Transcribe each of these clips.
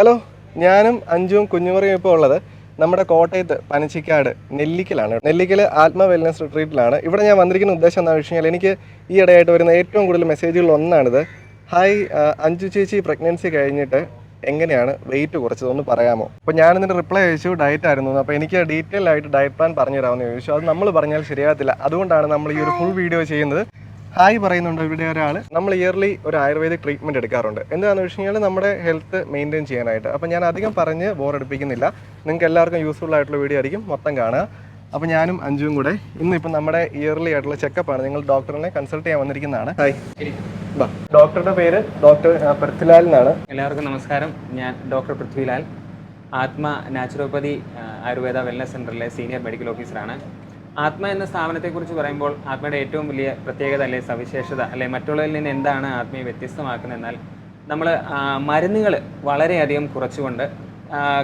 Hello ഞാനും അഞ്ചും കുഞ്ഞുമറിയും ഇപ്പോൾ ഉള്ളത് നമ്മുടെ കോട്ടയത്ത് പനച്ചിക്കാട് നെല്ലിക്കലാണ്. നെല്ലിക്കൽ ആത്മ വെൽനസ് റിട്രീറ്റിലാണ് ഇവിടെ ഞാൻ വന്നിരിക്കുന്ന ഉദ്ദേശം എന്താണെന്ന് വെച്ച് കഴിഞ്ഞാൽ എനിക്ക് ഈ ഇടയായിട്ട് വരുന്ന ഏറ്റവും കൂടുതൽ മെസ്സേജുകൾ ഒന്നാണിത്. ഹായ് അഞ്ചു ചേച്ചി പ്രഗ്നൻസി കഴിഞ്ഞിട്ട് എങ്ങനെയാണ് വെയിറ്റ് കുറച്ചത് ഒന്ന് പറയാമോ? അപ്പോൾ ഇതിന് റിപ്ലൈ അയച്ചു ഡയറ്റ് ആയിരുന്നു അപ്പോൾ എനിക്ക് ഡീറ്റെയിൽ ആയിട്ട് ഡയറ്റ് പ്ലാൻ പറഞ്ഞു തരാമെന്ന് ചോദിച്ചു. അത് നമ്മൾ പറഞ്ഞാൽ ശരിയാകത്തില്ല. അതുകൊണ്ടാണ് നമ്മൾ ഈ ഒരു ഫുൾ വീഡിയോ ചെയ്യുന്നത്. ഹായ് പറയുന്നുണ്ട് ഇവിടെ ഒരാൾ നമ്മൾ ഇയർലി ഒരു ആയുർവേദിക് ട്രീറ്റ്മെന്റ് എടുക്കാറുണ്ട്. എന്താണെന്ന് വെച്ച് കഴിഞ്ഞാൽ നമ്മുടെ ഹെൽത്ത് മെയിന്റെയിൻ ചെയ്യാനായിട്ട്. അപ്പോൾ ഞാൻ അധികം പറഞ്ഞ് ബോറടിപ്പിക്കുന്നില്ല നിങ്ങൾക്ക് എല്ലാവർക്കും യൂസ്ഫുൾ ആയിട്ടുള്ള വീഡിയോ ആയിരിക്കും. മൊത്തം കാണുക. അപ്പോൾ ഞാനും അഞ്ചും കൂടെ ഇന്നിപ്പം നമ്മുടെ ഇയർലി ആയിട്ടുള്ള ചെക്കപ്പാണ് നിങ്ങൾ ഡോക്ടറിനെ കൺസൾട്ട് ചെയ്യാൻ വന്നിരിക്കുന്നതാണ്. ഹായ് ഡോക്ടറുടെ പേര് ഡോക്ടർ പൃഥ്വിലാൽ എന്നാണ്. എല്ലാവർക്കും നമസ്കാരം. ഞാൻ doctor Prithvilal. Athma naturopathy Ayurveda wellness സെന്ററിലെ സീനിയർ മെഡിക്കൽ ഓഫീസറാണ് ആത്മ എന്ന സ്ഥാപനത്തെക്കുറിച്ച് പറയുമ്പോൾ ആത്മയുടെ ഏറ്റവും വലിയ പ്രത്യേകത അല്ലെ സവിശേഷത അല്ലെ? മറ്റുള്ളവരിൽ നിന്ന് എന്താണ് ആത്മയെ വ്യത്യസ്തമാക്കുന്നത് എന്നാൽ നമ്മൾ മരുന്നുകൾ വളരെയധികം കുറച്ചുകൊണ്ട്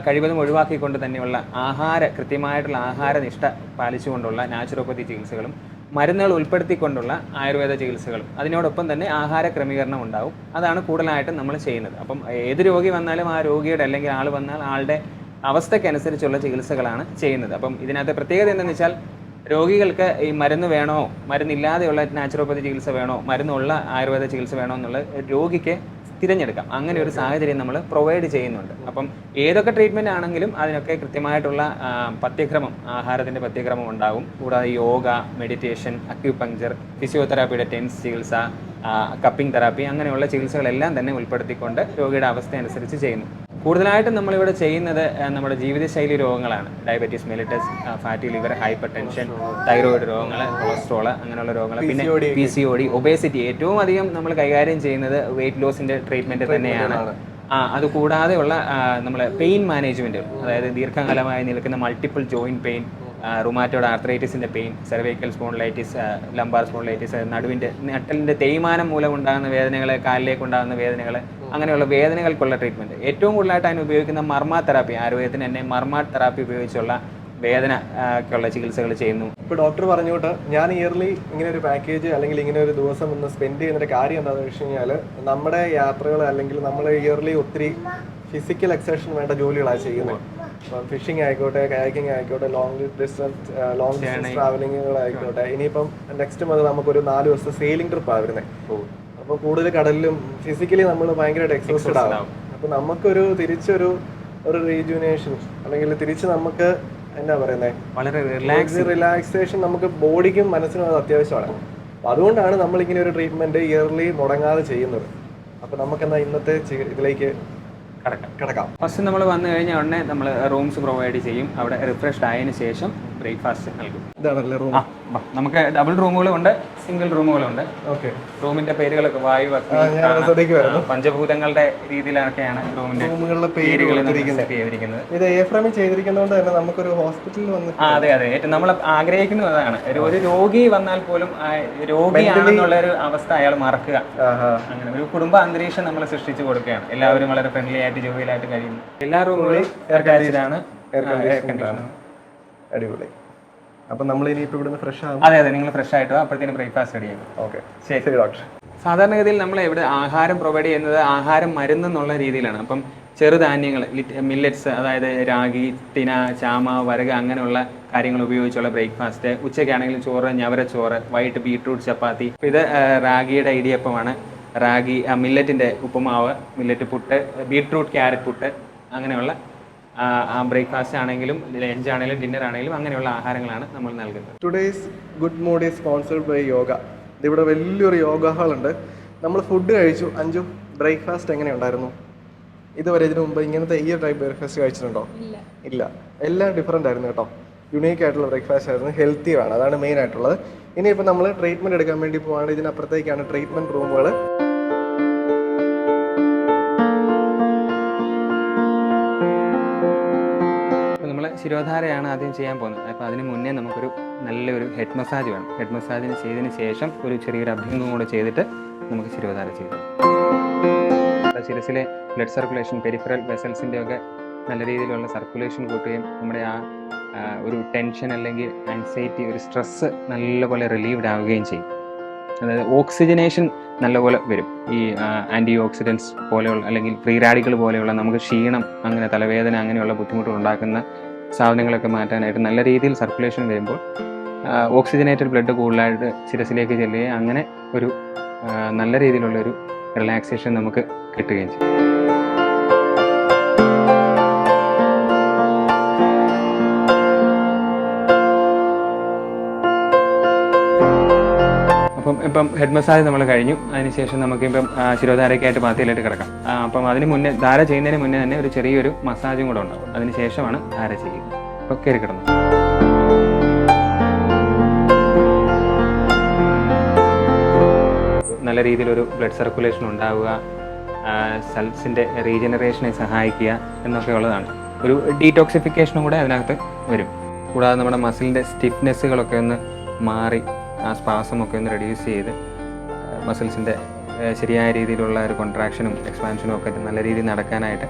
കഴിവതും ഒഴിവാക്കിക്കൊണ്ട് തന്നെയുള്ള ആഹാര കൃത്യമായിട്ടുള്ള ആഹാരനിഷ്ഠ പാലിച്ചുകൊണ്ടുള്ള നാച്ചുറോപ്പതി ചികിത്സകളും മരുന്നുകൾ ഉൾപ്പെടുത്തിക്കൊണ്ടുള്ള ആയുർവേദ ചികിത്സകളും അതിനോടൊപ്പം തന്നെ ആഹാര ക്രമീകരണം ഉണ്ടാവും. അതാണ് കൂടുതലായിട്ടും നമ്മൾ ചെയ്യുന്നത്. അപ്പം ഏത് രോഗി വന്നാലും ആ രോഗിയുടെ അല്ലെങ്കിൽ ആൾ വന്നാൽ ആളുടെ അവസ്ഥയ്ക്കനുസരിച്ചുള്ള ചികിത്സകളാണ് ചെയ്യുന്നത്. അപ്പം ഇതിനകത്ത് പ്രത്യേകത എന്താണെന്ന് വെച്ചാൽ രോഗികൾക്ക് ഈ മരുന്ന് വേണോ? മരുന്നില്ലാതെയുള്ള നാച്ചുറോപ്പതി ചികിത്സ വേണോ? മരുന്നുള്ള ആയുർവേദ ചികിത്സ വേണോ എന്നുള്ള രോഗിക്ക് തിരഞ്ഞെടുക്കാം. അങ്ങനെ ഒരു സാഹചര്യം നമ്മൾ പ്രൊവൈഡ് ചെയ്യുന്നുണ്ട്. അപ്പം ഏതൊക്കെ ട്രീറ്റ്മെന്റ് ആണെങ്കിലും അതിനൊക്കെ കൃത്യമായിട്ടുള്ള പത്യക്രമം ആഹാരത്തിന്റെ പഥ്യക്രമം ഉണ്ടാകും. കൂടാതെ യോഗ മെഡിറ്റേഷൻ അക്യുപങ്ചർ ഫിസിയോതെറാപ്പിയുടെ ടെൻസ് ചികിത്സ കപ്പിംഗ് തെറാപ്പി അങ്ങനെയുള്ള ചികിത്സകളെല്ലാം തന്നെ ഉൾപ്പെടുത്തിക്കൊണ്ട് രോഗിയുടെ അവസ്ഥ അനുസരിച്ച് ചെയ്യുന്നു. കൂടുതലായിട്ടും നമ്മളിവിടെ ചെയ്യുന്നത് നമ്മുടെ ജീവിതശൈലി രോഗങ്ങളാണ്. Diabetes mellitus fatty liver hypertension thyroid രോഗങ്ങൾ കൊളസ്ട്രോൾ അങ്ങനെയുള്ള രോഗങ്ങൾ പിന്നെ P C O D obesity ഏറ്റവും അധികം നമ്മൾ കൈകാര്യം ചെയ്യുന്നത് വെയിറ്റ് ലോസിന്റെ ട്രീറ്റ്മെന്റ് തന്നെയാണ്. ആ അത് കൂടാതെയുള്ള നമ്മൾ പെയിൻ മാനേജ്മെന്റ് അതായത് ദീർഘകാലമായി നിൽക്കുന്ന multiple joint pain rheumatoid ആർത്രൈറ്റിസിന്റെ pain cervical spondylitis lumbar spondylitis നടുവിന്റെ നട്ടലിന്റെ തേയ്മാനം മൂലം ഉണ്ടാകുന്ന വേദനകൾ കാലിലേക്ക് ഉണ്ടാകുന്ന വേദനകൾ അങ്ങനെയുള്ള വേദനകൾക്കുള്ള ട്രീറ്റ്മെന്റ് ഏറ്റവും കൂടുതലായിട്ട് അതിന് ഉപയോഗിക്കുന്ന മർമ്മ തെറാപ്പി ആയുർവേദത്തിന് തന്നെ മർമ്മ തെറാപ്പി ഉപയോഗിച്ചുള്ള വേദന ഒക്കെയുള്ള ചികിത്സകൾ ചെയ്യുന്നു. ഇപ്പോൾ ഡോക്ടർ പറഞ്ഞുകൊണ്ട് ഞാൻ ഇയർലി ഇങ്ങനെ ഒരു പാക്കേജ് അല്ലെങ്കിൽ ഇങ്ങനെ ഒരു ദിവസം ഒന്ന് സ്പെൻഡ് ചെയ്യുന്നതിന്റെ കാര്യം എന്താണെന്ന് വെച്ച് കഴിഞ്ഞാൽ നമ്മുടെ യാത്രകൾ അല്ലെങ്കിൽ നമ്മൾ ഇയർലി ഒത്തിരി ഫിസിക്കൽ എക്സർഷൻ വേണ്ട ജോലികളാണ് ചെയ്യുന്നത്. ഫിഷിംഗ് ആയിക്കോട്ടെ കയാക്കിംഗ് ആയിക്കോട്ടെ ലോങ് ഡിസ്റ്റൻസ് ലോങ് ഡിസ്റ്റൻസ് ട്രാവലിങ്ങുകളായിക്കോട്ടെ ഇനിയിപ്പം നെക്സ്റ്റ് മന്ത് നമുക്കൊരു നാല് ദിവസത്തെ സെയിലിംഗ് ട്രിപ്പാണ് വരുന്നത് അപ്പോൾ കൂടുതൽ കടലിലും ഫിസിക്കലി നമ്മൾ ഭയങ്കരമായിട്ട് എക്സോസ്റ്റഡ് ആവും. അപ്പോൾ നമുക്കൊരു തിരിച്ചൊരു ഒരു റീജുനേഷൻ അല്ലെങ്കിൽ തിരിച്ച് നമുക്ക് എന്താ പറയുന്നത് വളരെ റിലാക്സ് റിലാക്സേഷൻ നമുക്ക് ബോഡിക്കും മനസ്സിനും അത് അത്യാവശ്യമാണ്. അപ്പൊ അതുകൊണ്ടാണ് നമ്മൾ ഇങ്ങനെ ഒരു ട്രീറ്റ്മെന്റ് ഇയർലി മുടങ്ങാതെ ചെയ്യുന്നത്. അപ്പൊ നമുക്കെന്നാ ഇന്നത്തെ ഇതിലേക്ക് കിടക്കാം. ഫസ്റ്റ് നമ്മൾ വന്നു കഴിഞ്ഞ ഉടനെ നമ്മൾ റൂംസ് പ്രൊവൈഡ് ചെയ്യും. അവിടെ റിഫ്രഷ് ആയതിനു ശേഷം ബ്രേക്ക്ഫാസ്റ്റ് നൽകും. ഇതാണല്ലേ റൂം. നമുക്ക് ഡബിൾ റൂമുകളും ഉണ്ട് സിംഗിൾ റൂമുകളും ഉണ്ട് ഓക്കെ. റൂമിന്റെ പേരുകളൊക്കെ വായു. പഞ്ചഭൂതങ്ങളുടെ രീതിയിലൊക്കെയാണ് റൂമിന്റെ റൂമുകളുടെ പേരുകൾ ചെയ്തിരിക്കുന്നത്. ഇത് എ ഫ്രെയിമിൽ ചെയ്തിരിക്കുന്നതുകൊണ്ട് തന്നെ നമുക്കൊരു ഹോസ്പിറ്റലിൽ വന്ന് അതെ അതെ. ഏറ്റവും നമ്മൾ ആഗ്രഹിക്കുന്നത് അതാണ് ഒരു- രോഗി വന്നാൽ പോലും രോഗിയാണെന്നുള്ള ഒരു അവസ്ഥ അയാൾ മറക്കുക. അങ്ങനെ ഒരു കുടുംബ അന്തരീക്ഷം നമ്മൾ സൃഷ്ടിച്ചു കൊടുക്കുകയാണ്. എല്ലാവരും വളരെ ഫ്രണ്ട്ലി ആയിട്ട് ജോലിയിലായിട്ട് കഴിയുന്നു. എല്ലാ റൂമുകളും അറ്റാച്ച്ഡ് ആണ്. Air അടിപൊളി. അപ്പൊ നമ്മൾ ഇനിയിപ്പോ ഇവിടുന്ന് ഫ്രഷ് ആകും അതെ അതെ നിങ്ങൾ ഫ്രഷ് ആയിട്ട് വാ, അപ്പോഴത്തേനും ബ്രേക്ക്ഫാസ്റ്റ് റെഡി ആകും ഓക്കെ ശരി. ശരി ഡോക്ടർ സാധാരണഗതിയിൽ നമ്മൾ ഇവിടെ ആഹാരം പ്രൊവൈഡ് ചെയ്യുന്നത് ആഹാരം മരുന്ന് എന്നുള്ള രീതിയിലാണ്. അപ്പം ചെറുധാന്യങ്ങൾ മില്ലറ്റ്സ് അതായത് രാഗി തിന ചാമ വരക അങ്ങനെയുള്ള കാര്യങ്ങൾ ഉപയോഗിച്ചുള്ള ബ്രേക്ക്ഫാസ്റ്റ് ഉച്ചയ്ക്കാണെങ്കിൽ ചോറ് ഞവരച്ചോറ് വൈകിട്ട് ബീട്രൂട്ട് ചപ്പാത്തി. ഇത് റാഗിയുടെ ഇടിയപ്പമാണ്. റാഗി ആ, മില്ലറ്റിന്റെ ഉപ്പുമാവ് millet puttu beetroot carrot puttu അങ്ങനെയുള്ള ബ്രേക്ക്ഫാസ്റ്റ് ആണെങ്കിലും ലഞ്ച് ആണെങ്കിലും ഡിന്നർ ആണെങ്കിലും അങ്ങനെയുള്ള ആഹാരങ്ങളാണ് നമ്മൾ നൽകുന്നത്. Today's good mood is sponsored by yoga ഇതിവിടെ വലിയൊരു യോഗ ഹാൾ ഉണ്ട്. നമ്മൾ ഫുഡ് കഴിച്ചു. അഞ്ചു ബ്രേക്ക്ഫാസ്റ്റ് എങ്ങനെ ഉണ്ടായിരുന്നു ഇതുവരെ ഇതിനു മുമ്പ് ഇങ്ങനത്തെ ഈ ടൈപ്പ് ബ്രേക്ക്ഫാസ്റ്റ് കഴിച്ചിട്ടുണ്ടോ? ഇല്ല. എല്ലാം ഡിഫറെന്റ് ആയിരുന്നു കേട്ടോ. യുണീക്ക് ആയിട്ടുള്ള ബ്രേക്ക്ഫാസ്റ്റ് ആയിരുന്നു. ഹെൽത്തി ആണ്. അതാണ് മെയിൻ ആയിട്ടുള്ളത്. ഇനിയിപ്പോൾ നമ്മൾ ട്രീറ്റ്മെന്റ് എടുക്കാൻ വേണ്ടി പോവാണ്. ഇതിനപ്പുറത്തേക്കാണ് ട്രീറ്റ്മെന്റ് റൂമുകൾ ശിരോധാരയാണ് ആദ്യം ചെയ്യാൻ പോകുന്നത്. അപ്പോൾ അതിന് മുന്നേ നമുക്കൊരു നല്ലൊരു ഹെഡ് മസാജ് വേണം. ഹെഡ് മസാജിന് ചെയ്തതിന് ശേഷം ഒരു ചെറിയൊരു അഭ്യംഗം കൂടെ ചെയ്തിട്ട് നമുക്ക് ശിരോധാര ചെയ്തു ശിരസിലെ ബ്ലഡ് സർക്കുലേഷൻ പെരിഫറൽ വെസൽസിന്റെ ഒക്കെ നല്ല രീതിയിലുള്ള സർക്കുലേഷൻ കൂട്ടുകയും നമ്മുടെ ആ ഒരു ടെൻഷൻ അല്ലെങ്കിൽ ആൻസൈറ്റി ഒരു സ്ട്രെസ്സ് നല്ലപോലെ റിലീവ്ഡ് ആവുകയും ചെയ്യും. അതായത് ഓക്സിജനേഷൻ നല്ലപോലെ വരും. ഈ ആന്റി ഓക്സിഡൻസ് പോലെയുള്ള അല്ലെങ്കിൽ ഫ്രീ റാഡിക്കൽ പോലെയുള്ള നമുക്ക് ക്ഷീണം അങ്ങനെ തലവേദന അങ്ങനെയുള്ള ബുദ്ധിമുട്ടുകൾ ഉണ്ടാക്കുന്ന സാധനങ്ങളൊക്കെ മാറ്റാനായിട്ട് നല്ല രീതിയിൽ സർക്കുലേഷൻ വരുമ്പോൾ ഓക്സിജനേറ്റഡ് ബ്ലഡ് കൂടുതലായിട്ട് ശിരസിലേക്ക് ചെല്ലുകയും അങ്ങനെ ഒരു നല്ല രീതിയിലുള്ളൊരു റിലാക്സേഷൻ നമുക്ക് കിട്ടുകയും ചെയ്യും. ഇപ്പം ഹെഡ് മസാജ് നമ്മൾ കഴിഞ്ഞു. അതിനുശേഷം നമുക്കിപ്പം ശിരോധാരയ്ക്കായിട്ട് പാത്തിയിലായിട്ട് കിടക്കാം. അപ്പം അതിന് മുന്നേ ധാര ചെയ്യുന്നതിന് മുന്നേ തന്നെ ഒരു ചെറിയൊരു മസാജും കൂടെ ഉണ്ടാവും. അതിന് ശേഷമാണ് ധാര ചെയ്യുന്നത്. അപ്പോൾ കയറി കിടന്നു. നല്ല രീതിയിലൊരു ബ്ലഡ് സർക്കുലേഷൻ ഉണ്ടാവുക സെൽസിന്റെ റീജനറേഷനെ സഹായിക്കുക എന്നൊക്കെ ഉള്ളതാണ്. ഒരു ഡീടോക്സിഫിക്കേഷനും കൂടെ അതിനകത്ത് വരും. കൂടാതെ നമ്മുടെ മസിലിന്റെ സ്റ്റിഫ്നെസ്സുകളൊക്കെ ഒന്ന് മാറി ആ സ്പാസമൊക്കെ ഒന്ന് റെഡ്യൂസ് ചെയ്ത് മസിൽസിന്റെ ശരിയായ രീതിയിലുള്ള ഒരു കോൺട്രാക്ഷനും എക്സ്പാൻഷനും ഒക്കെ നല്ല രീതിയിൽ നടക്കാനായിട്ട്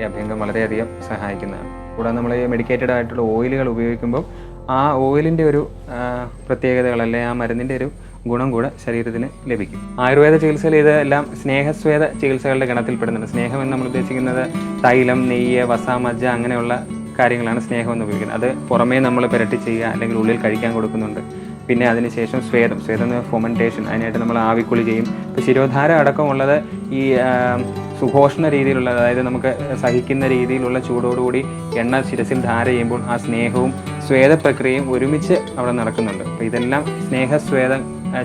ഈ അഭ്യംഗം വളരെയധികം സഹായിക്കുന്നതാണ്. കൂടാതെ നമ്മൾ ഈ മെഡിക്കേറ്റഡ് ആയിട്ടുള്ള ഓയിലുകൾ ഉപയോഗിക്കുമ്പോൾ ആ ഓയിലിന്റെ ഒരു പ്രത്യേകതകൾ അല്ലെങ്കിൽ ആ മരുന്നിന്റെ ഒരു ഗുണം കൂടെ ശരീരത്തിന് ലഭിക്കും. ആയുർവേദ ചികിത്സയിൽ ഇതെല്ലാം സ്നേഹസ്വേദ ചികിത്സകളുടെ ഗണത്തിൽപ്പെടുന്നുണ്ട്. സ്നേഹം എന്ന് നമ്മൾ ഉദ്ദേശിക്കുന്നത് തൈലം നെയ്യ് വസാമജ്ജ അങ്ങനെയുള്ള കാര്യങ്ങളാണ് സ്നേഹം എന്ന് ഉപയോഗിക്കുന്നത്. അത് പുറമേ നമ്മൾ പുരട്ടി ചെയ്യുക അല്ലെങ്കിൽ ഉള്ളിൽ കഴിക്കാൻ കൊടുക്കുന്നുണ്ട്. പിന്നെ അതിനുശേഷം സ്വേദം സ്വേദം ഫൊമന്റേഷൻ അതിനായിട്ട് നമ്മൾ ആവിക്കുളി ചെയ്യും. ഇപ്പോൾ ശിരോധാര അടക്കമുള്ളത് ഈ സുഘോഷണ രീതിയിലുള്ള അതായത് നമുക്ക് സഹിക്കുന്ന രീതിയിലുള്ള ചൂടോടുകൂടി എണ്ണ ശിരസിൽ ധാര ചെയ്യുമ്പോൾ ആ സ്നേഹവും സ്വേദ പ്രക്രിയയും ഒരുമിച്ച് അവിടെ നടക്കുന്നുണ്ട്. അപ്പോൾ ഇതെല്ലാം സ്നേഹസ്വേദ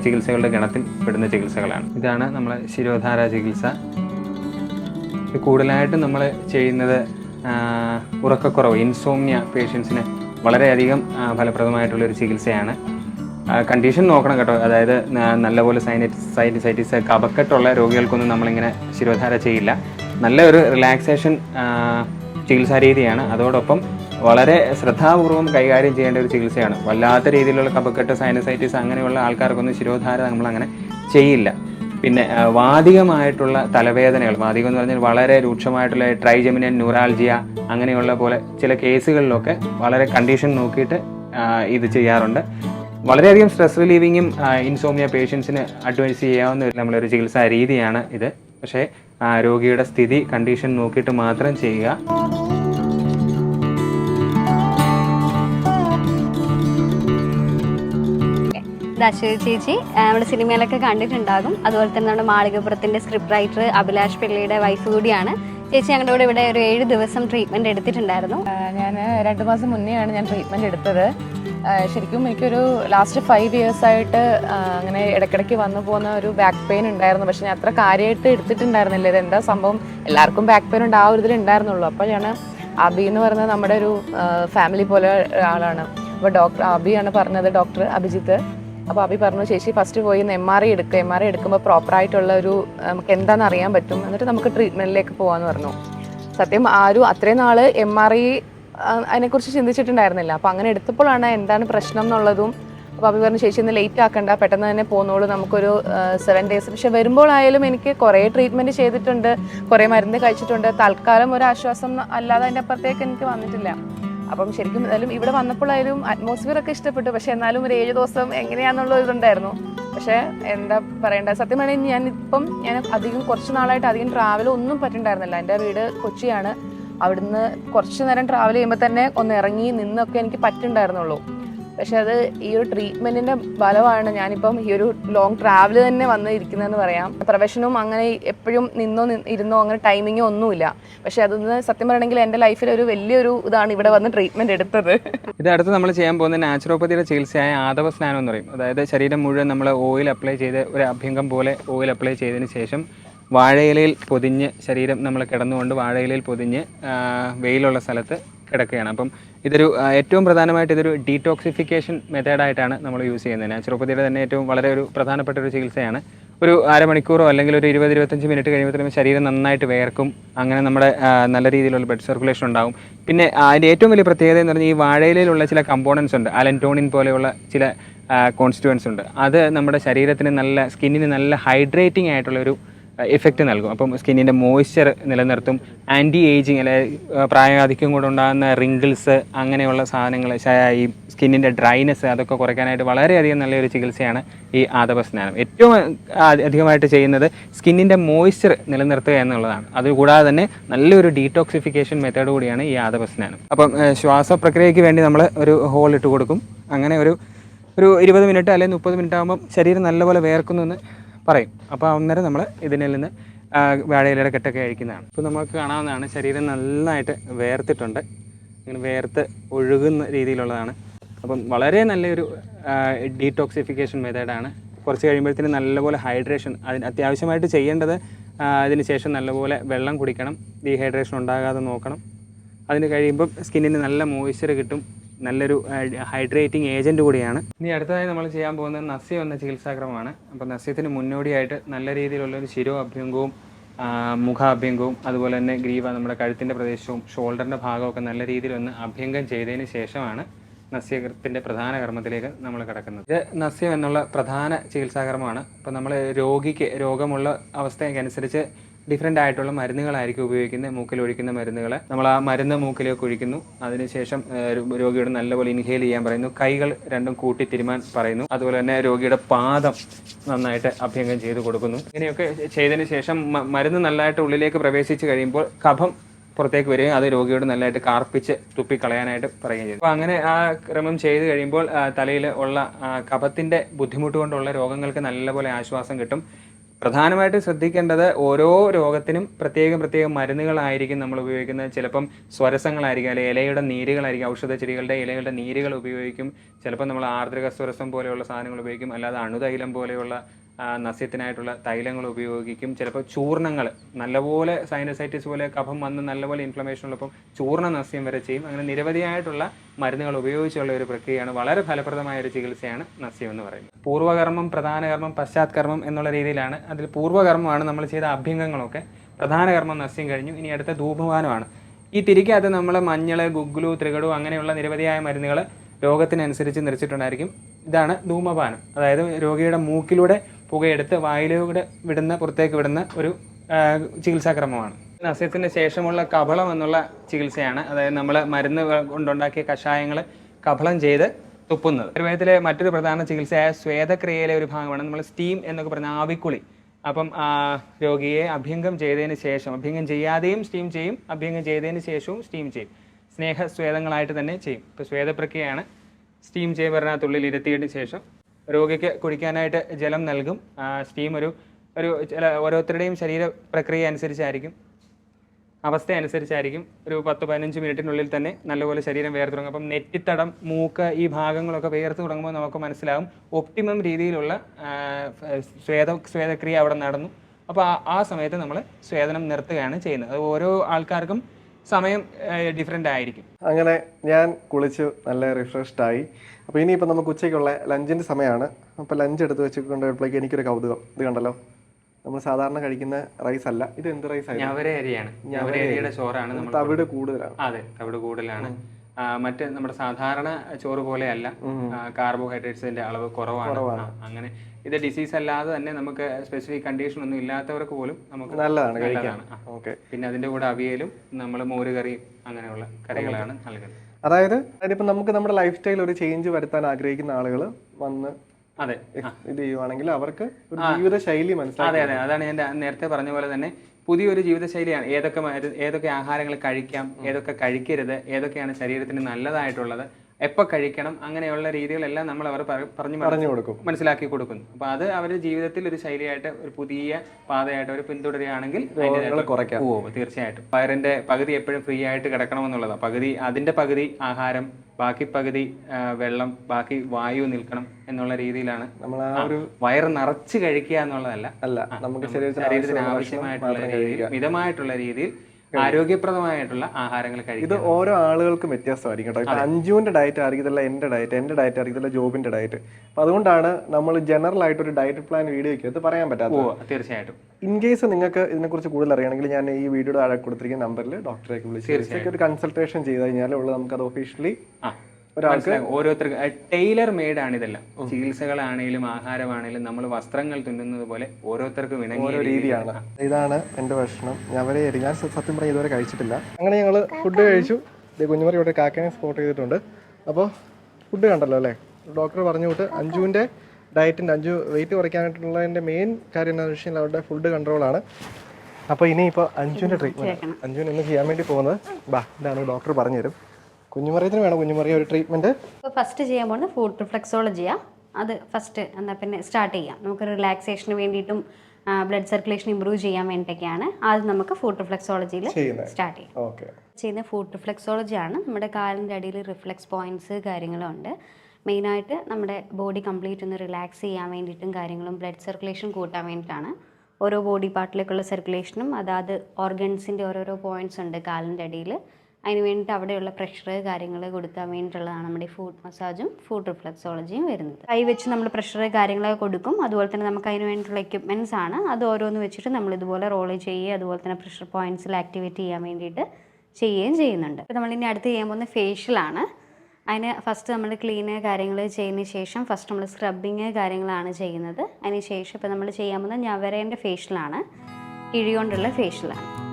ചികിത്സകളുടെ ഗണത്തിൽ പെടുന്ന ചികിത്സകളാണ്. ഇതാണ് നമ്മൾ ശിരോധാര ചികിത്സ. കൂടുതലായിട്ട് നമ്മൾ ചെയ്യുന്നത് ഉറക്കക്കുറവ് ഇൻസോമിയ പേഷ്യൻസിന് വളരെയധികം ഫലപ്രദമായിട്ടുള്ളൊരു ചികിത്സയാണ്. കണ്ടീഷൻ നോക്കണം കേട്ടോ. അതായത് നല്ലപോലെ സൈനറ്റിസ് സൈനസൈറ്റിസ് കപക്കെട്ടുള്ള രോഗികൾക്കൊന്നും നമ്മളിങ്ങനെ ശിരോധാര ചെയ്യില്ല. നല്ല ഒരു റിലാക്സേഷൻ ചികിത്സാ രീതിയാണ്. അതോടൊപ്പം വളരെ ശ്രദ്ധാപൂർവം കൈകാര്യം ചെയ്യേണ്ട ഒരു ചികിത്സയാണ്. വല്ലാത്ത രീതിയിലുള്ള കപക്കെട്ട് സൈനസൈറ്റിസ് അങ്ങനെയുള്ള ആൾക്കാർക്കൊന്നും ശിരോധാര നമ്മളങ്ങനെ ചെയ്യില്ല. പിന്നെ വാതികമായിട്ടുള്ള തലവേദനകൾ വാദികം എന്ന് പറഞ്ഞാൽ വളരെ രൂക്ഷമായിട്ടുള്ള ട്രൈജമിനൻ ന്യൂറാൾജിയ അങ്ങനെയുള്ള പോലെ ചില കേസുകളിലൊക്കെ വളരെ കണ്ടീഷൻ നോക്കിയിട്ട് ഇത് ചെയ്യാറുണ്ട്. വളരെയധികം സ്ട്രെസ് റിലീവിങ്ങും ഇൻസോമിയ പേഷ്യൻസിന് അഡ്വൈസ് ചെയ്യാവുന്ന ഒരു നമ്മളൊരു ചികിത്സാ രീതിയാണ് ഇത്. പക്ഷേ രോഗിയുടെ സ്ഥിതി കണ്ടീഷൻ നോക്കിയിട്ട് മാത്രം ചെയ്യുക. ദാശരി ചേച്ചി നമ്മുടെ സിനിമയിലൊക്കെ കണ്ടിട്ടുണ്ടാകും. അതുപോലെ തന്നെ നമ്മുടെ മാളികപ്പുറത്തിന്റെ സ്ക്രിപ്റ്റ് റൈറ്റർ അഭിലാഷ് പിള്ളയുടെ വൈഫ് കൂടിയാണ്. ചേച്ചി ഞങ്ങളുടെ കൂടെ ഇവിടെ ഒരു ഏഴ് ദിവസം ട്രീറ്റ്മെന്റ് എടുത്തിട്ടുണ്ടായിരുന്നു. ഞാൻ രണ്ട് മാസം മുന്നേയാണ് ഞാൻ ട്രീറ്റ്മെന്റ് എടുത്തത്. ശരിക്കും എനിക്കൊരു ലാസ്റ്റ് ഫൈവ് ഇയേഴ്സ് ആയിട്ട് അങ്ങനെ ഇടയ്ക്കിടയ്ക്ക് വന്നു പോകുന്ന ഒരു ബാക്ക് പെയിൻ ഉണ്ടായിരുന്നു. പക്ഷെ ഞാൻ അത്ര കാര്യമായിട്ട് എടുത്തിട്ടുണ്ടായിരുന്നില്ല. ഇത് എന്താ സംഭവം? എല്ലാവർക്കും ബാക്ക് പെയിൻ ഉണ്ട്. ആ ഒരു ഇതിലുണ്ടായിരുന്നുള്ളൂ അപ്പോൾ ഞാൻ അബി എന്ന് പറയുന്നത് നമ്മുടെ ഒരു ഫാമിലി പോലെ ആളാണ്. അപ്പോൾ ഡോക്ടർ അബിയാണ് പറഞ്ഞത് ഡോക്ടർ അഭിജിത്ത്. അപ്പോൾ അബി പറഞ്ഞു ചേച്ചി ഫസ്റ്റ് പോയി എം ആർ ഐ എടുക്കുക എം ആർ ഐ എടുക്കുമ്പോൾ പ്രോപ്പറായിട്ടുള്ള ഒരു നമുക്ക് എന്താണെന്ന് അറിയാൻ പറ്റും? എന്നിട്ട് നമുക്ക് ട്രീറ്റ്മെന്റിലേക്ക് പോകാമെന്ന് പറഞ്ഞു. സത്യം ആരും അത്രയും നാൾ എം ആർ ഐ അതിനെക്കുറിച്ച് ചിന്തിച്ചിട്ടുണ്ടായിരുന്നില്ല. അപ്പോൾ അങ്ങനെ എടുത്തപ്പോഴാണ് എന്താണ് പ്രശ്നം എന്നുള്ളതും അപ്പോൾ അഭി പറഞ്ഞു ചേച്ചി ഇന്ന് ലേറ്റ് ആക്കണ്ട പെട്ടെന്ന് തന്നെ പോന്നോളൂ നമുക്കൊരു സെവൻ ഡേയ്സ് പക്ഷെ വരുമ്പോഴായാലും എനിക്ക് കുറേ ട്രീറ്റ്മെന്റ് ചെയ്തിട്ടുണ്ട് കുറേ മരുന്ന് കഴിച്ചിട്ടുണ്ട്. തൽക്കാലം ഒരു ആശ്വാസം അല്ലാതെ അതിന്റെ അപ്പുറത്തേക്ക് എനിക്ക് വന്നിട്ടില്ല. അപ്പം ശരിക്കും എന്തായാലും ഇവിടെ വന്നപ്പോഴായാലും അറ്റ്മോസ്ഫിയർ ഒക്കെ ഇഷ്ടപ്പെട്ടു. പക്ഷെ എന്നാലും ഒരു ഏഴ് ദിവസം എങ്ങനെയാണെന്നുള്ള ഇതുണ്ടായിരുന്നു. പക്ഷേ എന്താ പറയണ്ട സത്യം പറഞ്ഞാൽ ഞാൻ ഇപ്പം ഞാൻ അധികം കുറച്ച് നാളായിട്ട് അധികം ട്രാവൽ ഒന്നും പറ്റുന്നുണ്ടായിരുന്നില്ല എന്റെ വീട് കൊച്ചിയാണ്. അവിടുന്ന് കുറച്ച് നേരം ട്രാവൽ ചെയ്യുമ്പോൾ തന്നെ ഒന്ന് ഇറങ്ങി നിന്നൊക്കെ എനിക്ക് പറ്റുണ്ടായിരുന്നുള്ളൂ. പക്ഷെ അത് ഈ ഒരു ട്രീറ്റ്മെന്റിന്റെ ഫലമാണ് ഞാനിപ്പം ഈ ഒരു ലോങ് ട്രാവൽ തന്നെ വന്ന് ഇരിക്കുന്നതെന്ന് പറയാം. പ്രൊഫഷനും അങ്ങനെ എപ്പോഴും നിന്നോ ഇരുന്നോ അങ്ങനെ ടൈമിങ്ങോ ഒന്നുമില്ല. പക്ഷെ അതൊന്ന് സത്യം പറയണമെങ്കിൽ എന്റെ ലൈഫിൽ ഒരു വലിയൊരു ഇതാണ് ഇവിടെ വന്ന് ട്രീറ്റ്മെന്റ് എടുത്തത്. ഇത് അടുത്ത് നമ്മൾ ചെയ്യാൻ പോകുന്ന നാച്ചുറോപ്പതിയുടെ ചികിത്സയായ ആദവ സ്നാനം എന്ന് പറയും. അതായത് ശരീരം മുഴുവൻ നമ്മൾ ഓയിൽ അപ്ലൈ ചെയ്ത് ഒരു അഭ്യംഗം പോലെ ഓയിൽ അപ്ലൈ ചെയ്തതിന് ശേഷം വാഴയിലയിൽ പൊതിഞ്ഞ് ശരീരം നമ്മൾ കിടന്നുകൊണ്ട് വാഴയിലയിൽ പൊതിഞ്ഞ് വെയിലുള്ള സ്ഥലത്ത് കിടക്കുകയാണ്. അപ്പം ഇതൊരു ഏറ്റവും പ്രധാനമായിട്ട് ഇതൊരു ഡീടോക്സിഫിക്കേഷൻ മെത്തേഡായിട്ടാണ് നമ്മൾ യൂസ് ചെയ്യുന്നത്. നാച്ചുറോപ്പതിയുടെ തന്നെ ഏറ്റവും വളരെ ഒരു പ്രധാനപ്പെട്ട ഒരു ചികിത്സയാണ്. ഒരു അരമണിക്കൂറോ അല്ലെങ്കിൽ ഒരു ഇരുപത് ഇരുപത്തഞ്ച് മിനിറ്റ് കഴിയുമ്പോഴത്തേക്കും ശരീരം നന്നായിട്ട് വേർക്കും. അങ്ങനെ നമ്മുടെ നല്ല രീതിയിലുള്ള ബ്ലഡ് സർക്കുലേഷൻ ഉണ്ടാവും. പിന്നെ അതിന്റെ ഏറ്റവും വലിയ പ്രത്യേകത എന്ന് പറഞ്ഞാൽ ഈ വാഴയിലുള്ള ചില കമ്പോണൻസ് ഉണ്ട്. അലന്റോണിൻ പോലെയുള്ള ചില കോൺസ്റ്റുവൻസ് ഉണ്ട്. അത് നമ്മുടെ ശരീരത്തിന് നല്ല സ്കിന്നിന് നല്ല ഹൈഡ്രേറ്റിംഗ് ആയിട്ടുള്ള ഒരു എഫക്റ്റ് നൽകും. അപ്പം സ്കിന്നിന്റെ മോയ്സ്ചർ നിലനിർത്തും ആന്റി ഏജിങ് അല്ലെങ്കിൽ പ്രായാധിക്യം കൊണ്ടുണ്ടാകുന്ന റിങ്കിൾസ് അങ്ങനെയുള്ള സാധനങ്ങൾ ഈ സ്കിന്നിന്റെ ഡ്രൈനെസ് അതൊക്കെ കുറയ്ക്കാനായിട്ട് വളരെയധികം നല്ലൊരു ചികിത്സയാണ് ഈ ആദവ സ്നാനം. ഏറ്റവും അധികമായിട്ട് ചെയ്യുന്നത് സ്കിന്നിന്റെ മോയ്സ്ചർ നിലനിർത്തുക എന്നുള്ളതാണ്. അതുകൂടാതെ തന്നെ നല്ലൊരു ഡീടോക്സിഫിക്കേഷൻ മെത്തേഡ് കൂടിയാണ് ഈ ആദവ സ്നാനം. അപ്പം ശ്വാസ പ്രക്രിയയ്ക്ക് വേണ്ടി നമ്മൾ ഒരു ഹോൾ ഇട്ട് കൊടുക്കും. അങ്ങനെ ഒരു ഒരു ഇരുപത് മിനിറ്റ് അല്ലെങ്കിൽ മുപ്പത് മിനിറ്റ് ആകുമ്പോൾ ശരീരം നല്ലപോലെ വേർക്കുന്നു പറയും. അപ്പോൾ അന്നേരം നമ്മൾ ഇതിനിൽ നിന്ന് വാഴയിലയുടെ കെട്ടൊക്കെ കഴിക്കുന്നതാണ് ഇപ്പോൾ നമുക്ക് കാണാവുന്നതാണ് ശരീരം നന്നായിട്ട് വേർത്തിട്ടുണ്ട്. ഇങ്ങനെ വേർത്ത് ഒഴുകുന്ന രീതിയിലുള്ളതാണ്. അപ്പം വളരെ നല്ലൊരു ഡീടോക്സിഫിക്കേഷൻ മെത്തേഡാണ് കുറച്ച് കഴിയുമ്പോഴത്തേന് നല്ലപോലെ ഹൈഡ്രേഷൻ അതിന് അത്യാവശ്യമായിട്ട് ചെയ്യേണ്ടത് അതിന് ശേഷം നല്ലപോലെ വെള്ളം കുടിക്കണം ഡീഹൈഡ്രേഷൻ ഉണ്ടാകാതെ നോക്കണം. അതിന് കഴിയുമ്പോൾ സ്കിന്നിന് നല്ല മോയ്സ്ചർ കിട്ടും. നല്ലൊരു ഹൈഡ്രേറ്റിംഗ് ഏജന്റ് കൂടിയാണ്. ഇനി അടുത്തതായി നമ്മൾ ചെയ്യാൻ പോകുന്നത് നസ്യം എന്ന ചികിത്സാക്രമമാണ്. അപ്പോൾ നസ്യത്തിന് മുന്നോടിയായിട്ട് നല്ല രീതിയിലുള്ള ഒരു ശിരോ അഭ്യംഗവും മുഖാഭ്യംഗവും അതുപോലെ തന്നെ ഗ്രീവ നമ്മുടെ കഴുത്തിന്റെ പ്രദേശവും ഷോൾഡറിന്റെ ഭാഗമൊക്കെ നല്ല രീതിയിൽ ഒന്ന് അഭ്യംഗം ചെയ്തതിന് ശേഷമാണ് നസ്യത്തിന്റെ പ്രധാന കർമ്മത്തിലേക്ക് നമ്മൾ കിടക്കുന്നത്. ഇത് നസ്യം എന്നുള്ള പ്രധാന ചികിത്സാക്രമമാണ്. അപ്പോൾ നമ്മൾ രോഗിക്ക് രോഗമുള്ള അവസ്ഥയ്ക്കനുസരിച്ച് ഡിഫറെന്റ് ആയിട്ടുള്ള മരുന്നുകളായിരിക്കും ഉപയോഗിക്കുന്നത്. മൂക്കിൽ ഒഴിക്കുന്ന മരുന്നുകൾ നമ്മൾ ആ മരുന്ന് മൂക്കിലേക്ക് ഒഴിക്കുന്നു. അതിനുശേഷം രോഗിയോട് നല്ലപോലെ ഇൻഹേൽ ചെയ്യാൻ പറയുന്നു. കൈകൾ രണ്ടും കൂട്ടി തിരുമാൻ പറയുന്നു. അതുപോലെ തന്നെ രോഗിയുടെ പാദം നന്നായിട്ട് അഭ്യംഗം ചെയ്തു കൊടുക്കുന്നു. ഇങ്ങനെയൊക്കെ ചെയ്തതിന് ശേഷം മരുന്ന് നല്ലതായിട്ട് ഉള്ളിലേക്ക് പ്രവേശിച്ച് കഴിയുമ്പോൾ കഫം പുറത്തേക്ക് വരികയും അത് രോഗിയോട് നല്ലതായിട്ട് കാർപ്പിച്ച് തുപ്പിക്കളയാനായിട്ട് പറയുകയും ചെയ്തു. അപ്പോൾ അങ്ങനെ ആ ക്രമം ചെയ്തു കഴിയുമ്പോൾ തലയിൽ ഉള്ള കഫത്തിന്റെ ബുദ്ധിമുട്ട് കൊണ്ടുള്ള രോഗങ്ങൾക്ക് നല്ലപോലെ ആശ്വാസം കിട്ടും. പ്രധാനമായിട്ട് ശ്രദ്ധിക്കേണ്ടത് ഓരോ രോഗത്തിനും പ്രത്യേകം പ്രത്യേകം മരുന്നുകളായിരിക്കും നമ്മൾ ഉപയോഗിക്കുന്നത്. ചിലപ്പം സ്വരസങ്ങളായിരിക്കും അല്ലെങ്കിൽ ഇലയുടെ നീരുകളായിരിക്കും ഔഷധ ചെടികളുടെ ഇലകളുടെ നീരുകൾ ഉപയോഗിക്കും. ചിലപ്പോൾ നമ്മൾ ആർദ്രക സ്വരസം പോലെയുള്ള സാധനങ്ങൾ ഉപയോഗിക്കും. അല്ലാതെ അണുതൈലം പോലെയുള്ള നസ്യത്തിനായിട്ടുള്ള തൈലങ്ങൾ ഉപയോഗിക്കും. ചിലപ്പോൾ ചൂർണങ്ങൾ നല്ലപോലെ സൈനസൈറ്റിസ് പോലെ കഫം വന്ന് നല്ലപോലെ ഇൻഫ്ലമേഷൻ ഉള്ളപ്പം ചൂർണ നസ്യം വരെ ചെയ്യും. അങ്ങനെ നിരവധിയായിട്ടുള്ള മരുന്നുകൾ ഉപയോഗിച്ചുള്ള ഒരു പ്രക്രിയയാണ്. വളരെ ഫലപ്രദമായ ഒരു ചികിത്സയാണ് നസ്യം എന്ന് പറയുന്നത്. പൂർവകർമ്മം പ്രധാനകർമ്മം പശ്ചാത്കർമ്മം എന്നുള്ള രീതിയിലാണ് അതിൽ പൂർവകർമ്മമാണ് നമ്മൾ ചെയ്ത അഭ്യംഗങ്ങളൊക്കെ. പ്രധാനകർമ്മം നസ്യം കഴിഞ്ഞു. ഇനി അടുത്ത ധൂപവാനമാണ് ഈ തിരിക്കകത്ത് നമ്മൾ മഞ്ഞൾ ഗുഗ്ലു ത്രികടു അങ്ങനെയുള്ള നിരവധിയായ മരുന്നുകൾ രോഗത്തിനനുസരിച്ച് നിറച്ചിട്ടുണ്ടായിരിക്കും. ഇതാണ് ധൂമപാനം. അതായത് രോഗിയുടെ മൂക്കിലൂടെ പുകയെടുത്ത് വായിലൂടെ വിടുന്ന പുറത്തേക്ക് വിടുന്ന ഒരു ചികിത്സാക്രമമാണ്. നസ്യത്തിന് ശേഷമുള്ള കബളം എന്നുള്ള ചികിത്സയാണ് അതായത് നമ്മൾ മരുന്ന് കൊണ്ടുണ്ടാക്കിയ കഷായങ്ങൾ കബളം ചെയ്ത് തുപ്പുന്നത്. ആയുർവേദത്തിലെ മറ്റൊരു പ്രധാന ചികിത്സയായ സ്വേദക്രിയയിലെ ഒരു ഭാഗമാണ് നമ്മൾ സ്റ്റീം എന്നൊക്കെ പറഞ്ഞ ആവിക്കുളി. അപ്പം രോഗിയെ അഭ്യംഗം ചെയ്തതിന് ശേഷം അഭ്യംഗം ചെയ്യാതെയും സ്റ്റീം ചെയ്യും അഭ്യംഗം ചെയ്തതിന് ശേഷവും സ്റ്റീം ചെയ്യും. സ്നേഹ സ്വേദങ്ങളായിട്ട് തന്നെ ചെയ്യും. ഇപ്പോൾ സ്വേദപ്രക്രിയയാണ് സ്റ്റീം ചേമ്പറിനകത്തുള്ളിൽ ഇരുത്തിയതിന് ശേഷം രോഗിക്ക് കുടിക്കാനായിട്ട് ജലം നൽകും. സ്റ്റീം ഒരു ഒരു ചില ഓരോരുത്തരുടെയും ശരീര പ്രക്രിയ അനുസരിച്ചായിരിക്കും. അവസ്ഥ അനുസരിച്ചായിരിക്കും. ഒരു പത്ത് പതിനഞ്ച് മിനിറ്റിനുള്ളിൽ തന്നെ നല്ലപോലെ ശരീരം വേർത്ത് തുടങ്ങും അപ്പം നെറ്റിത്തടം മൂക്ക് ഈ ഭാഗങ്ങളൊക്കെ വേർത്ത് തുടങ്ങുമ്പോൾ നമുക്ക് മനസ്സിലാവും ഒപ്റ്റിമം രീതിയിലുള്ള സ്വേദ സ്വേദക്രിയ അവിടെ നടന്നു. അപ്പോൾ ആ ആ സമയത്ത് നമ്മൾ സ്വേദനം നിർത്തുകയാണ് ചെയ്യുന്നത്. അത് ഓരോ ആൾക്കാർക്കും സമയം ഡിഫറെന്റ് ആയിരിക്കും. അങ്ങനെ ഞാൻ കുളിച്ച് നല്ല റിഫ്രഷ്ഡ് ആയി. അപ്പോൾ ഇനിയിപ്പോൾ നമുക്ക് ഉച്ചയ്ക്കുള്ള ലഞ്ചിന്റെ സമയമാണ് അപ്പോൾ ലഞ്ച് എടുത്ത് വെച്ചിട്ടുണ്ടെപ്പോഴേക്ക് എനിക്കൊരു കൗതുകം. ഇത് കണ്ടല്ലോ? നമ്മൾ സാധാരണ കഴിക്കുന്ന റൈസ് അല്ല. ഇത് എന്ത് റൈസ് ആണ് ചോറാണ് തവിട് കൂടുതലാണ്. അതെ തവിട് കൂടുതലാണ്. മറ്റ് നമ്മുടെ സാധാരണ ചോറ് പോലെയല്ല. കാർബോഹൈഡ്രേറ്റ്സിന്റെ അളവ് കുറവാണ്. അങ്ങനെ ഇത് ഡിസീസ് അല്ലാതെ തന്നെ നമുക്ക് സ്പെസിഫിക് കണ്ടീഷൻ ഒന്നും ഇല്ലാത്തവർക്ക് പോലും നമുക്ക് നല്ലതാണ് പിന്നെ അതിന്റെ കൂടെ അവിയലും നമ്മൾ മോരുകറിയും അങ്ങനെയുള്ള കറികളാണ് നൽകുന്നത്. അതായത് അതിപ്പോ നമുക്ക് നമ്മുടെ ലൈഫ് സ്റ്റൈൽ ഒരു ചേഞ്ച് വരുത്താൻ ആഗ്രഹിക്കുന്ന ആളുകൾ വന്ന് അതെ. ഇത് ചെയ്യുവാണെങ്കിൽ അവർക്ക് ഒരു ജീവിത ശൈലി മനസ്സിലാക്കി അതെ അതെ. അതാണ് ഞാൻ നേരത്തെ പറഞ്ഞ പോലെ തന്നെ പുതിയൊരു ജീവിതശൈലിയാണ്. ഏതൊക്കെ ഏതൊക്കെ ആഹാരങ്ങൾ കഴിക്കാം ഏതൊക്കെ കഴിക്കരുത് ഏതൊക്കെയാണ് ശരീരത്തിന് നല്ലതായിട്ടുള്ളത് എപ്പോൾ കഴിക്കണം അങ്ങനെയുള്ള രീതികളെല്ലാം നമ്മൾ അവർ പറഞ്ഞു പറഞ്ഞു കൊടുക്കും. മനസ്സിലാക്കി കൊടുക്കുന്നു. അപ്പോൾ അത് അവരുടെ ജീവിതത്തിൽ ഒരു ശൈലിയായിട്ട് ഒരു പുതിയ പാതയായിട്ട് അവർ പിന്തുടരുകയാണെങ്കിൽ കുറയ്ക്കാം. ഓ തീർച്ചയായിട്ടും. വയറിന്റെ പകുതി എപ്പോഴും ഫ്രീ ആയിട്ട് കിടക്കണമെന്നുള്ളതാണ് പകുതി അതിന്റെ പകുതി ആഹാരം ബാക്കി പകുതി വെള്ളം ബാക്കി വായു നിൽക്കണം എന്നുള്ള രീതിയിലാണ് നമ്മൾ ആ ഒരു വയറ് നിറച്ച് കഴിക്കുക എന്നുള്ളതല്ല. അല്ല നമുക്ക് ശരീരത്തിന് ആവശ്യമായിട്ടുള്ള രീതിയിൽ മിതമായിട്ടുള്ള രീതിയിൽ ആരോഗ്യപ്രദമായിട്ടുള്ള ആഹാരങ്ങൾ കഴിക്കുക ഇത് ഓരോ ആളുകൾക്കും വ്യത്യാസമായിരിക്കും കേട്ടോ. ഇപ്പൊ ഡയറ്റ് ആയിരിക്കത്തില്ല എന്റെ ഡയറ്റ് എന്റെ ഡയറ്റ് ആയിരിക്കത്തില്ല ജോബിന്റെ ഡയറ്റ് അപ്പൊ അതുകൊണ്ടാണ് നമ്മൾ ജനറൽ ആയിട്ട് ഒരു ഡയറ്റ് പ്ലാൻ വീഡിയോ അത് പറയാൻ പറ്റാത്തത് തീർച്ചയായിട്ടും. ഇൻ കേസ് നിങ്ങൾക്ക് ഇതിനെക്കുറിച്ച് കൂടുതൽ അറിയണമെങ്കിൽ ഞാൻ ഈ വീഡിയോയുടെ താഴെ കൊടുത്തിരിക്കുന്ന നമ്പറിൽ ഡോക്ടറേക്ക് വിളിച്ച് ഒരു കൺസൾട്ടേഷൻ ചെയ്ത് കഴിഞ്ഞാൽ ഉള്ളത് നമുക്ക് അത് ഒഫീഷ്യലി ഒരാൾക്ക് ഓരോരുത്തർക്ക് ടൈലർ മെയ്ഡ് ആണ് ഇതെല്ലാം. ചികിത്സകളാണേലും ആഹാരമാണേലും നമ്മൾ വസ്ത്രങ്ങൾ തുന്നുന്നത് പോലെ ഓരോരുത്തർക്കും ഇണങ്ങിയ ഓരോ രീതിയാണ്. ഇതാണ് എന്റെ ഭക്ഷണം. ഞാൻ വരെ ഞാൻ സത്യം പറഞ്ഞ ഇതുവരെ കഴിച്ചിട്ടില്ല. അങ്ങനെ ഞങ്ങൾ ഫുഡ് കഴിച്ചു. ദേ കുഞ്ഞുമറി ഇവിടെ കാക്കനെ സ്പോട്ട് ചെയ്തിട്ടുണ്ട്. അപ്പോൾ ഫുഡ് കണ്ടല്ലോ അല്ലേ? ഡോക്ടർ പറഞ്ഞു വിട്ട് അഞ്ജുവിന്റെ ഡയറ്റിന്റെ അഞ്ചു വെയിറ്റ് കുറയ്ക്കാനായിട്ടുള്ളതിന്റെ മെയിൻ കാര്യം എന്താണെന്ന് വെച്ചാൽ അവരുടെ ഫുഡ് കൺട്രോളാണ് അപ്പോൾ ഇനി ഇപ്പോൾ അഞ്ജുവിന്റെ ട്രീറ്റ്മെന്റ് അഞ്ജുവിന് ഇന്ന് ചെയ്യാൻ വേണ്ടി പോകുന്നത്. ബാ ഇതാണ് ഡോക്ടർ പറഞ്ഞു തരും കുഞ്ഞുമറിയത്തിന് വേണം കുഞ്ഞുമറിയ ഒരു ട്രീറ്റ്മെന്റ് ഇപ്പോൾ ഫസ്റ്റ് ചെയ്യാൻ പോകുന്നത് ഫുഡ് റിഫ്ലക്സോളജിയാണ് അത് ഫസ്റ്റ് എന്നാൽ പിന്നെ സ്റ്റാർട്ട് ചെയ്യാം. നമുക്ക് റിലാക്സേഷന് വേണ്ടിയിട്ടും ബ്ലഡ് സർക്കുലേഷൻ ഇമ്പ്രൂവ് ചെയ്യാൻ വേണ്ടിയിട്ടൊക്കെയാണ് ആദ്യം നമുക്ക് ഫുഡ് റിഫ്ലക്സോളജിയിൽ സ്റ്റാർട്ട് ചെയ്യാം. ഓക്കെ ചെയ്യുന്ന ഫുഡ് റിഫ്ലക്സോളജി ആണ്. നമ്മുടെ കാലിന്റെ അടിയിൽ റിഫ്ലക്സ് പോയിന്റ്സ് കാര്യങ്ങളും ഉണ്ട് മെയിനായിട്ട് നമ്മുടെ ബോഡി കംപ്ലീറ്റ് ഒന്ന് റിലാക്സ് ചെയ്യാൻ വേണ്ടിയിട്ടും കാര്യങ്ങളും ബ്ലഡ് സർക്കുലേഷൻ കൂട്ടാൻ വേണ്ടിയിട്ടാണ്. ഓരോ ബോഡി പാർട്ടിലേക്കുള്ള സർക്കുലേഷനും അതാത് ഓർഗൻസിന്റെ ഓരോരോ പോയിന്റ്സ് ഉണ്ട് കാലിന്റെ അടിയിൽ അതിന് വേണ്ടിയിട്ട് അവിടെയുള്ള പ്രഷർ കാര്യങ്ങൾ കൊടുക്കാൻ വേണ്ടിയിട്ടുള്ളതാണ് നമ്മുടെ ഫുഡ് മസാജും ഫുഡ് റിഫ്ലക്സോളജിയും വരുന്നത്. കൈ വെച്ച് നമ്മൾ പ്രഷർ കാര്യങ്ങളൊക്കെ കൊടുക്കും. അതുപോലെ തന്നെ നമുക്ക് അതിന് വേണ്ടിയിട്ടുള്ള എക്യുപ്മെന്റ്സ് ആണ്. അത് ഓരോന്ന് വെച്ചിട്ട് നമ്മൾ ഇതുപോലെ റോൾ ചെയ്യുക അതുപോലെ തന്നെ പ്രഷർ പോയിന്റ്സിൽ ആക്ടിവേറ്റ് ചെയ്യാൻ വേണ്ടിയിട്ട് ചെയ്യുകയും ചെയ്യുന്നുണ്ട്. ഇപ്പോൾ നമ്മളിനി അടുത്ത് ചെയ്യാൻ പോകുന്ന ഫേഷ്യലാണ് അതിന് ഫസ്റ്റ് നമ്മൾ ക്ലീന് കാര്യങ്ങൾ ചെയ്യുന്ന ശേഷം ഫസ്റ്റ് നമ്മൾ സ്ക്രബിങ് കാര്യങ്ങളാണ് ചെയ്യുന്നത്. അതിന് ശേഷം ഇപ്പോൾ നമ്മൾ ചെയ്യാൻ പോകുന്നത് ഞവരേന്റെ ഫേഷ്യലാണ് കിഴികൊണ്ടുള്ള ഫേഷ്യലാണ്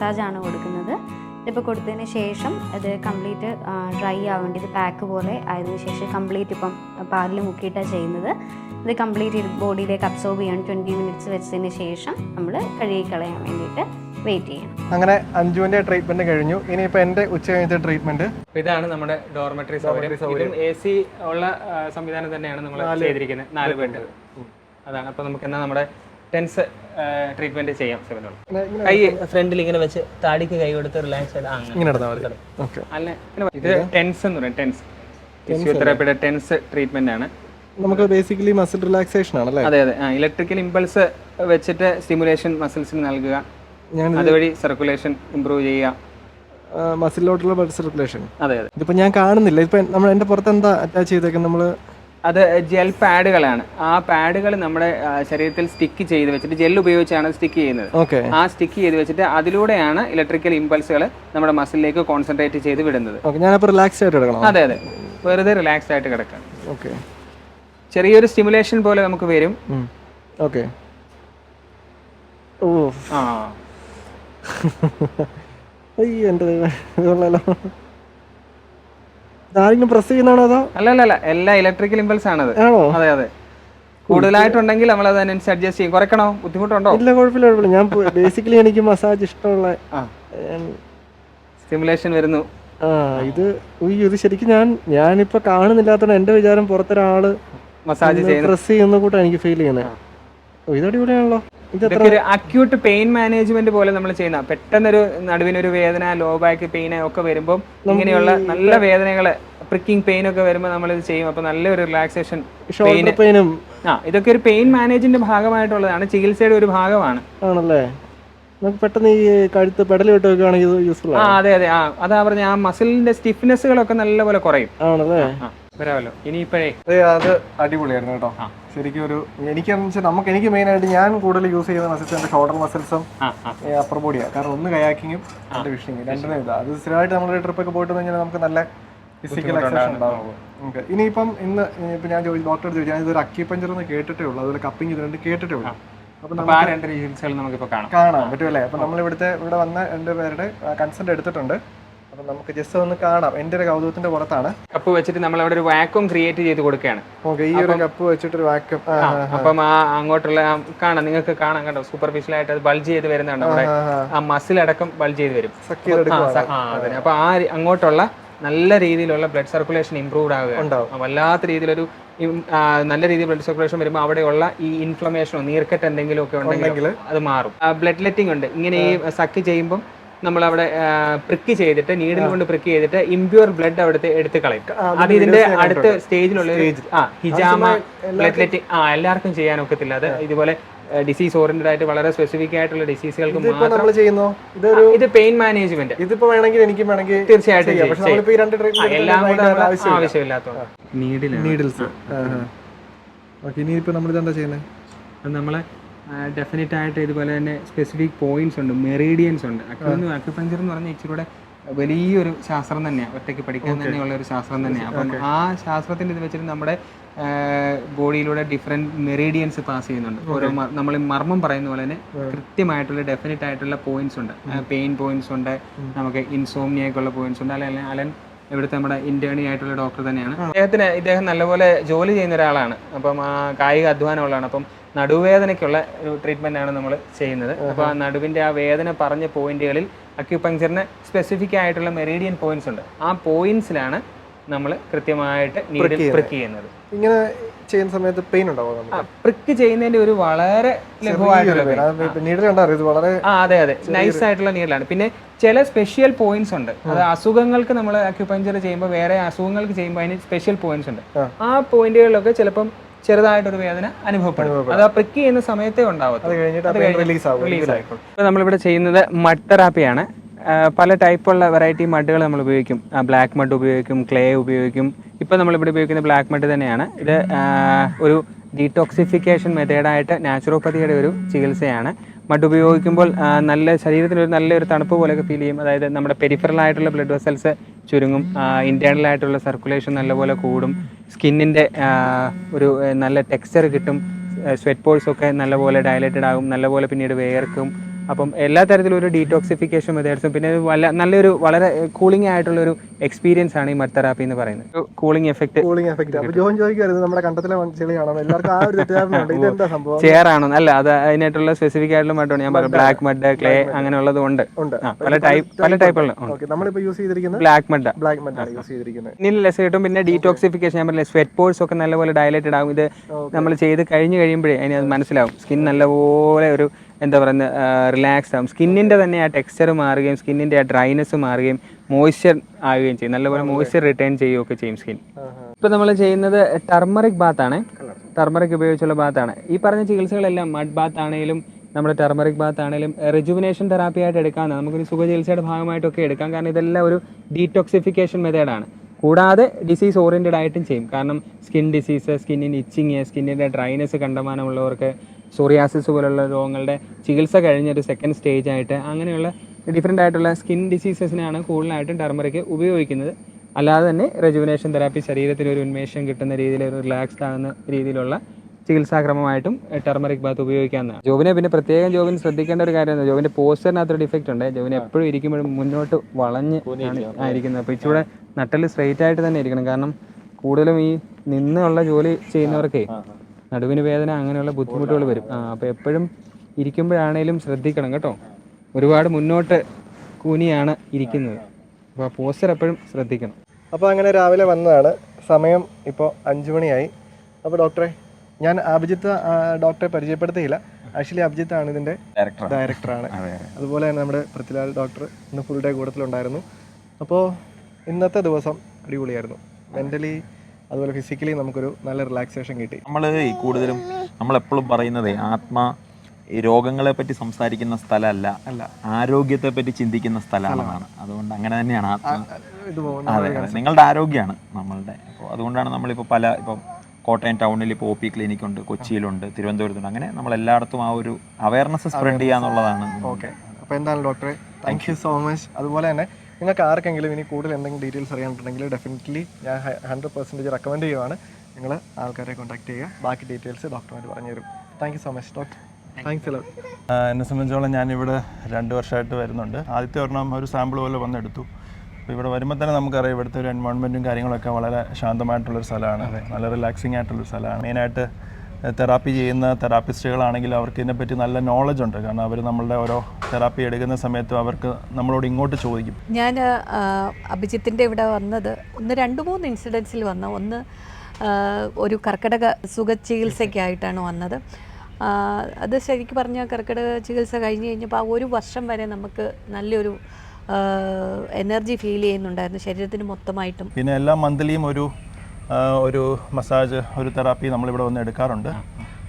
മസാജാണ് കൊടുക്കുന്നത്. ഇതിപ്പോൾ കൊടുത്തതിന് ശേഷം ഇത് കംപ്ലീറ്റ് ഡ്രൈ ആവേണ്ടി ഇത് പാക്ക് പോലെ ആയതിനു ശേഷം കംപ്ലീറ്റ് ഇപ്പം പാലിൽ മുക്കിയിട്ടാണ് ചെയ്യുന്നത്. ഇത് കംപ്ലീറ്റ് ബോഡിയിലേക്ക് അബ്സോർബ് ചെയ്യണം ട്വന്റി മിനിറ്റ്സ് വെച്ചതിന് ശേഷം നമ്മൾ കഴുകി കളയാൻ വേണ്ടിയിട്ട് വെയിറ്റ് ചെയ്യണം. അങ്ങനെ അഞ്ജുവിന്റെ ട്രീറ്റ്മെന്റ് കഴിഞ്ഞു. ഇനിയിപ്പോൾ എന്റെ ഉച്ച കഴിഞ്ഞ ട്രീറ്റ്മെന്റ് ഇതാണ് നമ്മുടെ ഡോർമെട്രി സൗകര്യം. സൗകര്യം. എ സി ഉള്ള സംവിധാനം തന്നെയാണ് നമ്മൾ ചെയ്തിരിക്കുന്നത്. നാല് ബെഡ് അതാണ്. അപ്പോൾ നമുക്ക് എന്നാ നമ്മുടെ ടെൻസ് ട്രീറ്റ്മെന്റ് ചെയ്യാം സെവനോട് കൈ ഫ്രണ്ടിൽ ഇങ്ങനെ വെച്ച് താടിക്ക് കൈ കൊടുത്ത് റിലാക്സ് ചെയ്ത് അങ്ങനെ അല്ല ഇത് ടെൻസ് എന്ന് പറയും ടെൻസ്. ഫിസിയോതെറാപ്പിയുടെ ടെൻസ് ട്രീറ്റ്മെന്റ് ആണ്. നമുക്ക് ബേസിക്കലി മസിൽ റിലാക്സേഷൻ ആണല്ലേ അതെ അതെ. ഇലക്ട്രിക്കൽ ഇമ്പൾസ് വെച്ചിട്ട് സ്റ്റിമുലേഷൻ മസിൽസിന് നൽകുക. അതുവഴി സർക്കുലേഷൻ ഇമ്പ്രൂവ് ചെയ്യുക. മസിലോട്ടുള്ള ബ്ലഡ് സർക്കുലേഷൻ അതെ അതെ. ഇപ്പൊ ഞാൻ കാണുന്നില്ല. ഇപ്പൊ നമ്മൾ എന്റെ പുറത്ത് എന്താ അറ്റാച്ച് ചെയ്തേക്കുന്നത് നമ്മൾ അത് ജെൽ പാഡുകളാണ് ആ പാഡുകൾ നമ്മുടെ ശരീരത്തിൽ സ്റ്റിക്ക് ചെയ്ത് വെച്ചിട്ട് ജെൽ ഉപയോഗിച്ചാണ് സ്റ്റിക്ക് ചെയ്യുന്നത്. ആ സ്റ്റിക്ക് ചെയ്ത് വെച്ചിട്ട് അതിലൂടെയാണ് ഇലക്ട്രിക്കൽ ഇമ്പൾസുകൾ നമ്മുടെ മസിലിലേക്ക് കോൺസെൻട്രേറ്റ് ചെയ്ത് വിടുന്നത്. റിലാക്സ് ആയിട്ട് അതെ അതെ. വെറുതെ റിലാക്സ് ആയിട്ട് കിടക്കാം ഓക്കെ. ചെറിയൊരു സ്റ്റിമുലേഷൻ പോലെ നമുക്ക് വരും. ഓക്കെ. ഓ ആ അയ്യോ എന്റെ കൊള്ളാലോ. ഇതാരെങ്കിലും പ്രസ് ചെയ്യുന്നതാണോ അതോ? അല്ല എല്ലാ ഇലക്ട്രിക്കൽ ഇമ്പൾസ് ആണ് ആണോ? അതെ അതെ. കൂടുതലായിട്ടുണ്ടെങ്കിൽ നമ്മൾ അതിനനുസരിച്ച് അഡ്ജസ്റ്റ് ചെയ്യും. കുറയ്ക്കണോ? ബുദ്ധിമുട്ടുണ്ടോ? ഇല്ല കുഴപ്പമില്ല കുഴപ്പമില്ല. ഞാൻ ബേസിക്കലി എനിക്ക് മസാജ് ഇഷ്ടമുള്ള സ്റ്റിമുലേഷൻ വരുന്നു. ആ ഇത് ഉയ്യോ ഇത് ശരിക്കും ഞാൻ ഞാനിപ്പോ കാണുന്നില്ലാത്തോണ്ട് എന്റെ വിചാരം പുറത്തൊരാൾ മസാജ് ചെയ്യുന്ന. പ്രസ് ചെയ്യുന്ന കൂട്ടാണ് എനിക്ക് ഫീൽ ചെയ്യുന്നത്. ഓ ഇതൊക്കെ ഒരു അക്യൂട്ട് പെയിൻ മാനേജ്മെന്റ് പോലെ നമ്മൾ ചെയ്യുന്ന. പെട്ടെന്നൊരു നടുവിനൊരു വേദന ലോ ബാക്ക് പെയിൻ ഒക്കെ വരുമ്പോൾ ഇങ്ങനെയുള്ള നല്ല വേദനകൾ പ്രിക്കിംഗ് പെയിൻ ഒക്കെ വരുമ്പോൾ നമ്മൾ ഇത് ചെയ്യും. അപ്പൊ നല്ലൊരു റിലാക്സേഷൻ പെയിനും ആ ഇതൊക്കെ ഒരു പെയിൻ മാനേജിന്റെ ഭാഗമായിട്ടുള്ളതാണ്. ചികിത്സയുടെ ഒരു ഭാഗമാണ്. ആണല്ലേ? നമുക്ക് പെട്ടെന്ന് ഈ കഴുത്ത് പെടൽ വിട്ട് വെക്കുകയാണെങ്കിൽ ഇത് യൂസ്ഫുൾ ആ അതെ അതെ. ആ അതാ പറഞ്ഞ ആ മസിലിന്റെ സ്റ്റിഫ്നെസ്സുകളൊക്കെ നല്ലപോലെ കുറയും. ആണല്ലേ? വരാമല്ലോ. ഇനിയിപ്പോഴേ അത് അടിപൊളിയായിരുന്നു കേട്ടോ. ശരിക്കും ഒരു എനിക്കെന്ന് വെച്ചാൽ നമുക്ക് എനിക്ക് മെയിൻ ആയിട്ട് ഞാൻ കൂടുതൽ യൂസ് ചെയ്യുന്ന മസിൽസ് എന്റെ ഷോൾഡർ മസിൽസും അപ്പർ ബോഡിയാണ് കാരണം ഒന്ന് കയാക്കിങ്ങും രണ്ട് ഫിഷിങ്ങും രണ്ടിനും ഇതാ. അത് സ്ഥിരമായിട്ട് നമ്മൾ ട്രിപ്പ് ഒക്കെ പോയിട്ട് കഴിഞ്ഞാൽ നമുക്ക് നല്ല ഫിസിക്കൽ എക്സസൈസ് ഉണ്ടാവും. ഇനിയിപ്പം ഇന്ന് ഇപ്പം ഞാൻ ചോദിച്ചു ഡോക്ടർ ചോദിച്ചു. ഞാൻ ഇതൊരു അക്യൂപഞ്ചർ എന്ന് കേട്ടിട്ടേ ഉള്ളൂ. അതുപോലെ കപ്പിംഗ് ഇത് രണ്ട് കേട്ടിട്ടേ ഉള്ളൂ കാണാൻ പറ്റുമല്ലേ? അപ്പൊ നമ്മൾ ഇവിടുത്തെ ഇവിടെ വന്ന രണ്ട് പേരുടെ കൺസെന്റ് എടുത്തിട്ടുണ്ട്. അപ്പം നമുക്ക് ജസ്റ്റ് ഒന്ന് കാണാം. എന്റെ ഒരു കൗതുകത്തിന്റെ പുറത്താണ്. കപ്പ് വെച്ചിട്ട് നമ്മൾ അവിടെ ഒരു വാക്വം ക്രിയേറ്റ് ചെയ്ത് കൊടുക്കുകയാണ്. ഓക്കെ ഈ ഒരു കപ്പ് വെച്ചിട്ട് ഒരു വാക്വം അപ്പം ആ അങ്ങോട്ടുള്ള കാണാം നിങ്ങൾക്ക് കാണാം കണ്ടോ? സൂപ്പർഫിഷ്യൽ ആയിട്ട് അത് ബൾജ് ചെയ്ത് വരുന്നുണ്ട് നമ്മുടെ ആ മസിൽ അടക്കം ബൾജ് ചെയ്ത് വരും. അപ്പൊ ആ അങ്ങോട്ടുള്ള നല്ല രീതിയിലുള്ള ബ്ലഡ് സർക്കുലേഷൻ ഇംപ്രൂവ്ഡ് ആവുക. വല്ലാത്ത രീതിയിലൊരു നല്ല രീതിയിൽ ബ്ലഡ് സർക്കുലേഷൻ വരുമ്പോൾ അവിടെയുള്ള ഈ ഇൻഫ്ലമേഷനോ നീർക്കെട്ട് എന്തെങ്കിലും ഒക്കെ ഉണ്ടെങ്കിൽ അത് മാറും. ബ്ലഡ് ലെറ്റിംഗ് ഉണ്ട്. ഇങ്ങനെ ഈ സക്ക് ചെയ്യുമ്പോൾ നമ്മളവിടെ പ്രിക്ക് ചെയ്തിട്ട് നീഡിൽ കൊണ്ട് പ്രിക്ക് ചെയ്തിട്ട് ഇംപ്യൂർ ബ്ലഡ് അവിടുത്തെ എടുത്ത് കളയും. ആ, അത് ഇതിന്റെ അടുത്ത സ്റ്റേജിലുള്ള. ആ ഹിജാമ പ്ലേറ്റ്ലെറ്റ് ആ എല്ലാവർക്കും ചെയ്യാൻ ഒക്കത്തില്ല. അത് ഇതുപോലെ ഡിസീസ് ഓറിയന്റഡ് ആയിട്ട് വളരെ സ്പെസിഫിക് ആയിട്ടുള്ള ഡിസീസുകൾക്ക് മാത്രം നമ്മൾ ഇതൊരു ഇത് പെയിൻ മാനേജ്മെന്റ് ഇതിപ്പോ വേണമെങ്കിൽ എനിക്ക് വേണമെങ്കിൽ തീർച്ചയായിട്ടും എല്ലാം കൂടെ നമ്മൾ ആവശ്യമില്ല. നീഡിൽസ് ഓക്കെ ഇനിയിപ്പോ നമ്മൾ ഇതെന്താ ചെയ്യുന്നത് നമ്മളെ ഡെഫിനറ്റ് ആയിട്ട് ഇതുപോലെ തന്നെ സ്പെസിഫിക് പോയിന്റ്സ് ഉണ്ട് മെറീഡിയൻസ് ഉണ്ട്. അക്യുപഞ്ചർ എന്ന് പറഞ്ഞാൽ ഇച്ചിരി കൂടെ വലിയൊരു ശാസ്ത്രം തന്നെയാണ് ഒറ്റയ്ക്ക് പഠിക്കാൻ തന്നെയുള്ള ഒരു ശാസ്ത്രം തന്നെയാണ് അപ്പം ആ ശാസ്ത്രത്തിന്റെ ഇത് വെച്ചിട്ട് നമ്മുടെ ബോഡിയിലൂടെ ഡിഫറെന്റ് മെറീഡിയൻസ് പാസ് ചെയ്യുന്നുണ്ട്. ഓരോ നമ്മൾ മർമ്മം പറയുന്ന പോലെ തന്നെ കൃത്യമായിട്ടുള്ള ഡെഫിനറ്റ് ആയിട്ടുള്ള പോയിന്റ്സ് ഉണ്ട്. പെയിൻ പോയിന്റ്സ് ഉണ്ട്. നമുക്ക് ഇൻസോമിയൊക്കെയുള്ള പോയിന്റ്സ് ഉണ്ട്. അല്ലെങ്കിൽ അലൻ ഇവിടുത്തെ നമ്മുടെ ഇന്റേണി ആയിട്ടുള്ള ഡോക്ടർ തന്നെയാണ്. അദ്ദേഹത്തിന് ഇദ്ദേഹം നല്ലപോലെ ജോലി ചെയ്യുന്ന ഒരാളാണ്. അപ്പം കായിക അധ്വാനമുള്ളതാണ്. അപ്പം നടുവേദനയ്ക്കുള്ള ഒരു ട്രീറ്റ്മെന്റ് ആണ് നമ്മൾ ചെയ്യുന്നത്. അപ്പോൾ ആ നടുവിന്റെ ആ വേദന പറഞ്ഞ പോയിന്റുകളിൽ അക്യുപങ്ക്ചറിന് സ്പെസിഫിക് ആയിട്ടുള്ള മെറീഡിയൻ പോയിന്റ്സ് ഉണ്ട്. ആ പോയിന്റ്സിലാണ് നമ്മൾ കൃത്യമായിട്ട് നീഡിൽ പ്രിക്ക് ചെയ്യുന്നത്. ഇങ്ങനെ ചെയ്യുന്ന സമയത്ത് പെയിൻ ഉണ്ടാവും പ്രിക്ക് ചെയ്യുന്നതിന്റെ ഒരു വളരെ ലഘുവായിട്ടുള്ള ആ. അതെ അതെ. നൈസ് ആയിട്ടുള്ള നീഡിലാണ് പിന്നെ ചില സ്പെഷ്യൽ പോയിന്റ്സ് ഉണ്ട്. അത് അസുഖങ്ങൾക്ക് നമ്മൾ അക്യുപഞ്ചർ ചെയ്യുമ്പോൾ വേറെ അസുഖങ്ങൾക്ക് ചെയ്യുമ്പോൾ അതിന് സ്പെഷ്യൽ പോയിന്റ്സ് ഉണ്ട്. ആ. ആ പോയിന്റുകളിലൊക്കെ ചിലപ്പം ചെറുതായിട്ടൊരു വേദന അനുഭവപ്പെടും. അത് ആ പ്രിക്ക് ചെയ്യുന്ന സമയത്തേ ഉണ്ടാവും നമ്മളിവിടെ ചെയ്യുന്നത് മഡ് തെറാപ്പിയാണ് പല ടൈപ്പുള്ള വെറൈറ്റി മഡുകൾ നമ്മൾ ഉപയോഗിക്കും. ബ്ലാക്ക് മഡ് ഉപയോഗിക്കും ക്ലേ ഉപയോഗിക്കും. ഇപ്പം നമ്മളിവിടെ ഉപയോഗിക്കുന്ന ബ്ലാക്ക് മഡ് തന്നെയാണ്. ഇത് ഒരു ഡീടോക്സിഫിക്കേഷൻ മെത്തേഡായിട്ട് നാച്ചുറോപ്പതിയുടെ ഒരു ചികിത്സയാണ്. മഡ് ഉപയോഗിക്കുമ്പോൾ നല്ല ശരീരത്തിന് ഒരു നല്ലൊരു തണുപ്പ് പോലെയൊക്കെ ഫീൽ ചെയ്യും. അതായത് നമ്മുടെ പെരിഫറൽ ആയിട്ടുള്ള ബ്ലഡ് വെസൽസ് ചുരുങ്ങും. ഇന്റേണൽ ആയിട്ടുള്ള സർക്കുലേഷൻ നല്ലപോലെ കൂടും. സ്കിന്നിന്റെ ഒരു നല്ല ടെക്സ്ചർ കിട്ടും സ്വെറ്റ് പോൾസൊക്കെ നല്ലപോലെ ഡയലേറ്റഡ് ആകും നല്ലപോലെ പിന്നീട് വേർക്കും. അപ്പം എല്ലാ തരത്തിലും ഒരു ഡീറ്റോക്സിഫിക്കേഷൻ മെത്തേഡ്സും പിന്നെ വല്ല നല്ലൊരു വളരെ കൂളിംഗ് ആയിട്ടുള്ള ഒരു എക്സ്പീരിയൻസ് ആണ് ഈ മഡ് തെറാപ്പി എന്ന് പറയുന്നത്. കൂളിംഗ് എഫക്ട് കൂളിംഗ് എഫക്ട് അപ്പോൾ ജോൺ നമ്മുടെ കണ്ടത്തിലെ ചെളിയാണോ എല്ലാവർക്കും ആ ഒരു തെറ്റിദ്ധാരണയുണ്ട് ഇതെന്താ സംഭവം? ചെയർ ആണോ? അല്ല അത് അതിനായിട്ടുള്ള സ്പെസിഫിക് ആയിട്ടുള്ള മഡാണ് ഞാൻ പറഞ്ഞു ബ്ലാക്ക് മഡ് ക്ലേ അങ്ങനെയുള്ളത് ഉണ്ട്. പല ടൈപ്പ് പല ടൈപ്പുള്ള നമ്മളിപ്പോൾ നമ്മളിപ്പോ യൂസ് ചെയ്തിരിക്കുന്നത് black mud black mud use ചെയ്തിരിക്കുന്നത്. സ്കിന്നിൽ ലെസ് കിട്ടും പിന്നെ ഡീറ്റോക്സിഫിക്കേഷൻ ഞാൻ പറഞ്ഞില്ല സ്വെറ്റ് പോഴ്സ് ഒക്കെ നല്ലപോലെ ഡയലേറ്റഡ് ആകും. ഇത് നമ്മൾ ചെയ്ത് കഴിഞ്ഞ് കഴിയുമ്പോഴേ അതിന് അത് മനസ്സിലാവും. സ്കിൻ നല്ലപോലെ ഒരു എന്താ പറയുന്നത് റിലാക്സ് ആകും സ്കിന്നിന്റെ തന്നെ ആ ടെക്സ്ചർ മാറുകയും സ്കിന്നിന്റെ ആ ഡ്രൈനെസ് മാറുകയും മോയ്സ്ചർ ആവുകയും ചെയ്യും. നല്ലപോലെ മോയ്സ്ചർ റിട്ടേൺ ചെയ്യുകയൊക്കെ ചെയ്യും സ്കിൻ ഇപ്പോൾ നമ്മൾ ചെയ്യുന്നത് ടർമറിക് ബാത്താണ് ടർമറിക് ഉപയോഗിച്ചുള്ള ബാത്താണ് ഈ പറഞ്ഞ ചികിത്സകളെല്ലാം മഡ് ബാത്ത് ആണെങ്കിലും നമ്മുടെ ടെർമറിക് ബാത്ത് ആണെങ്കിലും റിജുവിനേഷൻ തെറാപ്പി ആയിട്ട് എടുക്കാവുന്ന നമുക്കൊരു സുഖ ചികിത്സയുടെ ഭാഗമായിട്ടൊക്കെ എടുക്കാം. കാരണം ഇതെല്ലാം ഒരു ഡീടോക്സിഫിക്കേഷൻ മെത്തേഡാണ് കൂടാതെ ഡിസീസ് ഓറിയന്റഡ് ആയിട്ടും ചെയ്യും. കാരണം സ്കിൻ ഡിസീസ് സ്കിന്നിന് ഇച്ചിങ് സ്കിന്നിന്റെ ഡ്രൈനെസ് കണ്ടമാനമുള്ളവർക്ക് സോറിയാസിസ് പോലുള്ള രോഗങ്ങളുടെ ചികിത്സ കഴിഞ്ഞ ഒരു സെക്കൻഡ് സ്റ്റേജ് ആയിട്ട് അങ്ങനെയുള്ള ഡിഫറെന്റ് ആയിട്ടുള്ള സ്കിൻ ഡിസീസസിനാണ് കൂടുതലായിട്ടും ടർമറിക് ഉപയോഗിക്കുന്നത്. അല്ലാതെ തന്നെ റെജുവിനേഷൻ തെറാപ്പി ശരീരത്തിൽ ഒരു ഉന്മേഷം കിട്ടുന്ന രീതിയിൽ ഒരു റിലാക്സ്ഡ് ആകുന്ന രീതിയിലുള്ള ചികിത്സാക്രമമായിട്ടും ടെർമറിക് ബാത്ത് ഉപയോഗിക്കാവുന്നതാണ്. ജോബിനെ പിന്നെ പ്രത്യേകം ജോബിന് ശ്രദ്ധിക്കേണ്ട ഒരു കാര്യം ജോബിന്റെ പോസ്റ്ററിനകത്തൊരു ഡിഫക്റ്റ് ഉണ്ട്. ജോബിന് എപ്പോഴും ഇരിക്കുമ്പോഴും മുന്നോട്ട് വളഞ്ഞ് ആയിരിക്കുന്നത്. അപ്പോൾ ഇച്ചിരി നട്ടൽ സ്ട്രെയിറ്റ് ആയിട്ട് തന്നെ ഇരിക്കണം. കാരണം കൂടുതലും ഈ നിന്നുള്ള ജോലി ചെയ്യുന്നവർക്കേ നടുവിന് വേദന അങ്ങനെയുള്ള ബുദ്ധിമുട്ടുകൾ വരും. ആ അപ്പോൾ എപ്പോഴും ഇരിക്കുമ്പോഴാണേലും ശ്രദ്ധിക്കണം കേട്ടോ. ഒരുപാട് മുന്നോട്ട് കൂനിയാണ് ഇരിക്കുന്നത്. അപ്പോൾ ആ പോസ്റ്റർ എപ്പോഴും ശ്രദ്ധിക്കണം. അപ്പോൾ അങ്ങനെ രാവിലെ വന്നതാണ്. സമയം ഇപ്പോൾ അഞ്ചു മണിയായി. അപ്പോൾ ഡോക്ടറെ ഞാൻ അഭിജിത്ത് ഡോക്ടറെ പരിചയപ്പെടുത്തിയില്ല. ആക്ച്വലി അഭിജിത്ത് ആണ് ഇതിന്റെ ഡയറക്ടറാണ് അതുപോലെ തന്നെ നമ്മുടെ പൃഥ്വിലാൽ ഡോക്ടർ ഇന്ന് ഫുൾ ഡേ കൂടത്തിലുണ്ടായിരുന്നു. അപ്പോൾ ഇന്നത്തെ ദിവസം അടിപൊളിയായിരുന്നു. മെന്റലി അതുപോലെ ഫിസിക്കലി നമുക്കൊരു നല്ല റിലാക്സേഷൻ കിട്ടി. നമ്മൾ ഈ കൂടുതലും നമ്മളെപ്പോഴും പറയുന്നത് ആത്മ ഈ രോഗങ്ങളെ പറ്റി സംസാരിക്കുന്ന സ്ഥലമല്ല അല്ല. ആരോഗ്യത്തെ പറ്റി ചിന്തിക്കുന്ന സ്ഥലമാണ്. അതുകൊണ്ട് അങ്ങനെ തന്നെയാണ് അതെ നിങ്ങളുടെ ആരോഗ്യമാണ് നമ്മളുടെ. അപ്പോൾ അതുകൊണ്ടാണ് നമ്മളിപ്പോൾ പല ഇപ്പം കോട്ടയം ടൗണിൽ ഇപ്പോൾ ഒ പി ക്ലിനിക് ഉണ്ട് കൊച്ചിയിലുണ്ട് തിരുവനന്തപുരത്തുണ്ട്. അങ്ങനെ നമ്മൾ എല്ലായിടത്തും ആ ഒരു അവയർനെസ് സ്പ്രെഡ് ചെയ്യുക എന്നുള്ളതാണ് ഓക്കെ അപ്പോൾ എന്താണ് ഡോക്ടറെ താങ്ക് യു സോ മച്ച് അതുപോലെ തന്നെ നിങ്ങൾക്ക് ആർക്കെങ്കിലും ഇനി കൂടുതൽ എന്തെങ്കിലും ഡീറ്റെയിൽസ് അറിയാനുണ്ടെങ്കിൽ ഡെഫിനറ്റ്ലി ഞാൻ ഹൺഡ്രഡ് പെർസെന്റേജ് റെക്കമെൻഡ് ചെയ്യുവാണ്. നിങ്ങൾ ആൾക്കാരെ കോൺടാക്ട് ചെയ്യുക. ബാക്കി ഡീറ്റെയിൽസ് ഡോക്ടർമാർ പറഞ്ഞു തരും. Thank you so much doctor thanks എല്ലാം ആ, എന്നെ സംബന്ധിച്ചോളം ഞാനിവിടെ രണ്ട് വർഷമായിട്ട് വരുന്നുണ്ട്. ആദ്യത്തെ ഒരെണ്ണം ഒരു സാമ്പിൾ പോലെ വന്നെടുത്തു. അപ്പോൾ ഇവിടെ വരുമ്പോൾ തന്നെ നമുക്കറിയാം ഇവിടുത്തെ ഒരു എൻവയോൺമെന്റും കാര്യങ്ങളൊക്കെ വളരെ ശാന്തമായിട്ടുള്ളൊരു സ്ഥലമാണ്. നല്ല റിലാക്സിങ് ആയിട്ടുള്ളൊരു സ്ഥലമാണ്. മെയിനായിട്ട് തെറാപ്പി ചെയ്യുന്ന തെറാപ്പിസ്റ്റുകളാണെങ്കിൽ അവർക്ക് ഇതിനെപ്പറ്റി നല്ല നോളജ് ഉണ്ട്. കാരണം അവർ നമ്മളുടെ ഓരോ തെറാപ്പി എടുക്കുന്ന സമയത്തും അവർക്ക് നമ്മളോട് ഇങ്ങോട്ട് ചോദിക്കും. ഞാൻ അഭിജിത്തിന്റെ ഇവിടെ വന്നത് ഒന്ന് രണ്ട് മൂന്ന് ഇൻസിഡൻസിൽ വന്ന. ഒന്ന് ഒരു കർക്കിടക സുഖ ചികിത്സയ്ക്കായിട്ടാണ് വന്നത്. അത് ശരിക്കും പറഞ്ഞാൽ കർക്കിടക ചികിത്സ കഴിഞ്ഞ് കഴിഞ്ഞപ്പോൾ ആ ഒരു വർഷം വരെ നമുക്ക് നല്ലൊരു എനർജി ഫീൽ ചെയ്യുന്നുണ്ടായിരുന്നു. ശരീരത്തിന് മൊത്തമായിട്ടും. പിന്നെ എല്ലാ മന്ത്ലിയും ഒരു ഒരു മസാജ് ഒരു തെറാപ്പി നമ്മളിവിടെ വന്ന് എടുക്കാറുണ്ട്.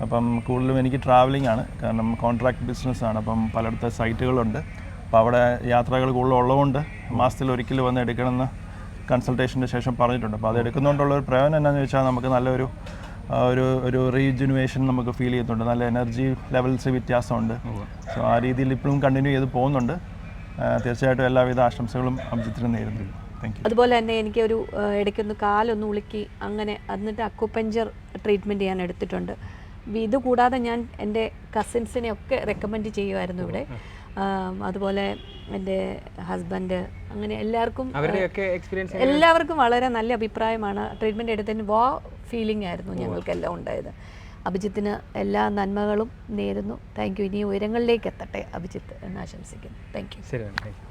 അപ്പം കൂടുതലും എനിക്ക് ട്രാവലിംഗ് ആണ്. കാരണം കോൺട്രാക്ട് ബിസിനസ്സാണ് അപ്പം പലയിടത്ത് സൈറ്റുകളുണ്ട് അപ്പോൾ അവിടെ യാത്രകൾ കൂടുതൽ ഉള്ളതുകൊണ്ട് മാസത്തിൽ ഒരിക്കൽ വന്ന് എടുക്കണമെന്ന് കൺസൾട്ടേഷന്റെ ശേഷം പറഞ്ഞിട്ടുണ്ട്. അപ്പോൾ അത് എടുക്കുന്നതുകൊണ്ടുള്ള ഒരു പ്രയോജനം എന്താണെന്ന് വെച്ചാൽ നമുക്ക് നല്ലൊരു ഒരു ഒരു റീജുനുവേഷൻ നമുക്ക് ഫീൽ ചെയ്യുന്നുണ്ട് നല്ല എനർജി ലെവൽസ് വ്യത്യാസമുണ്ട്. സോ ആ രീതിയിൽ ഇപ്പോഴും കണ്ടിന്യൂ ചെയ്ത് പോകുന്നുണ്ട്. തീർച്ചയായിട്ടും എല്ലാവിധ ആശംസകളും അഭിജിത്തിന് നേരുന്നു. താങ്ക് യു അതുപോലെ തന്നെ എനിക്ക് ഒരു ഇടയ്ക്കൊന്ന് കാലൊന്ന് ഉളുക്കി അങ്ങനെ എന്നിട്ട് അക്കുപഞ്ചർ ട്രീറ്റ്മെന്റ് ഞാൻ എടുത്തിട്ടുണ്ട്. ഇതുകൂടാതെ ഇത് കൂടാതെ ഞാൻ എന്റെ കസിൻസിനെ ഒക്കെ റെക്കമെൻഡ് ചെയ്യുമായിരുന്നു ഇവിടെ. അതുപോലെ എന്റെ ഹസ്ബൻഡ് അങ്ങനെ എല്ലാവർക്കും എല്ലാവർക്കും വളരെ നല്ല അഭിപ്രായമാണ്. ട്രീറ്റ്മെന്റ് എടുത്തതിന് വാ ഫീലിംഗ് ആയിരുന്നു ഞങ്ങൾക്കെല്ലാം ഉണ്ടായത്. അഭിജിത്തിന് എല്ലാ നന്മകളും നേരുന്നു. താങ്ക് യു ഇനി ഉയരങ്ങളിലേക്ക് എത്തട്ടെ. അഭിജിത്ത് എന്ന് ആശംസിക്കുന്നു. താങ്ക് യു ശരി താങ്ക് യു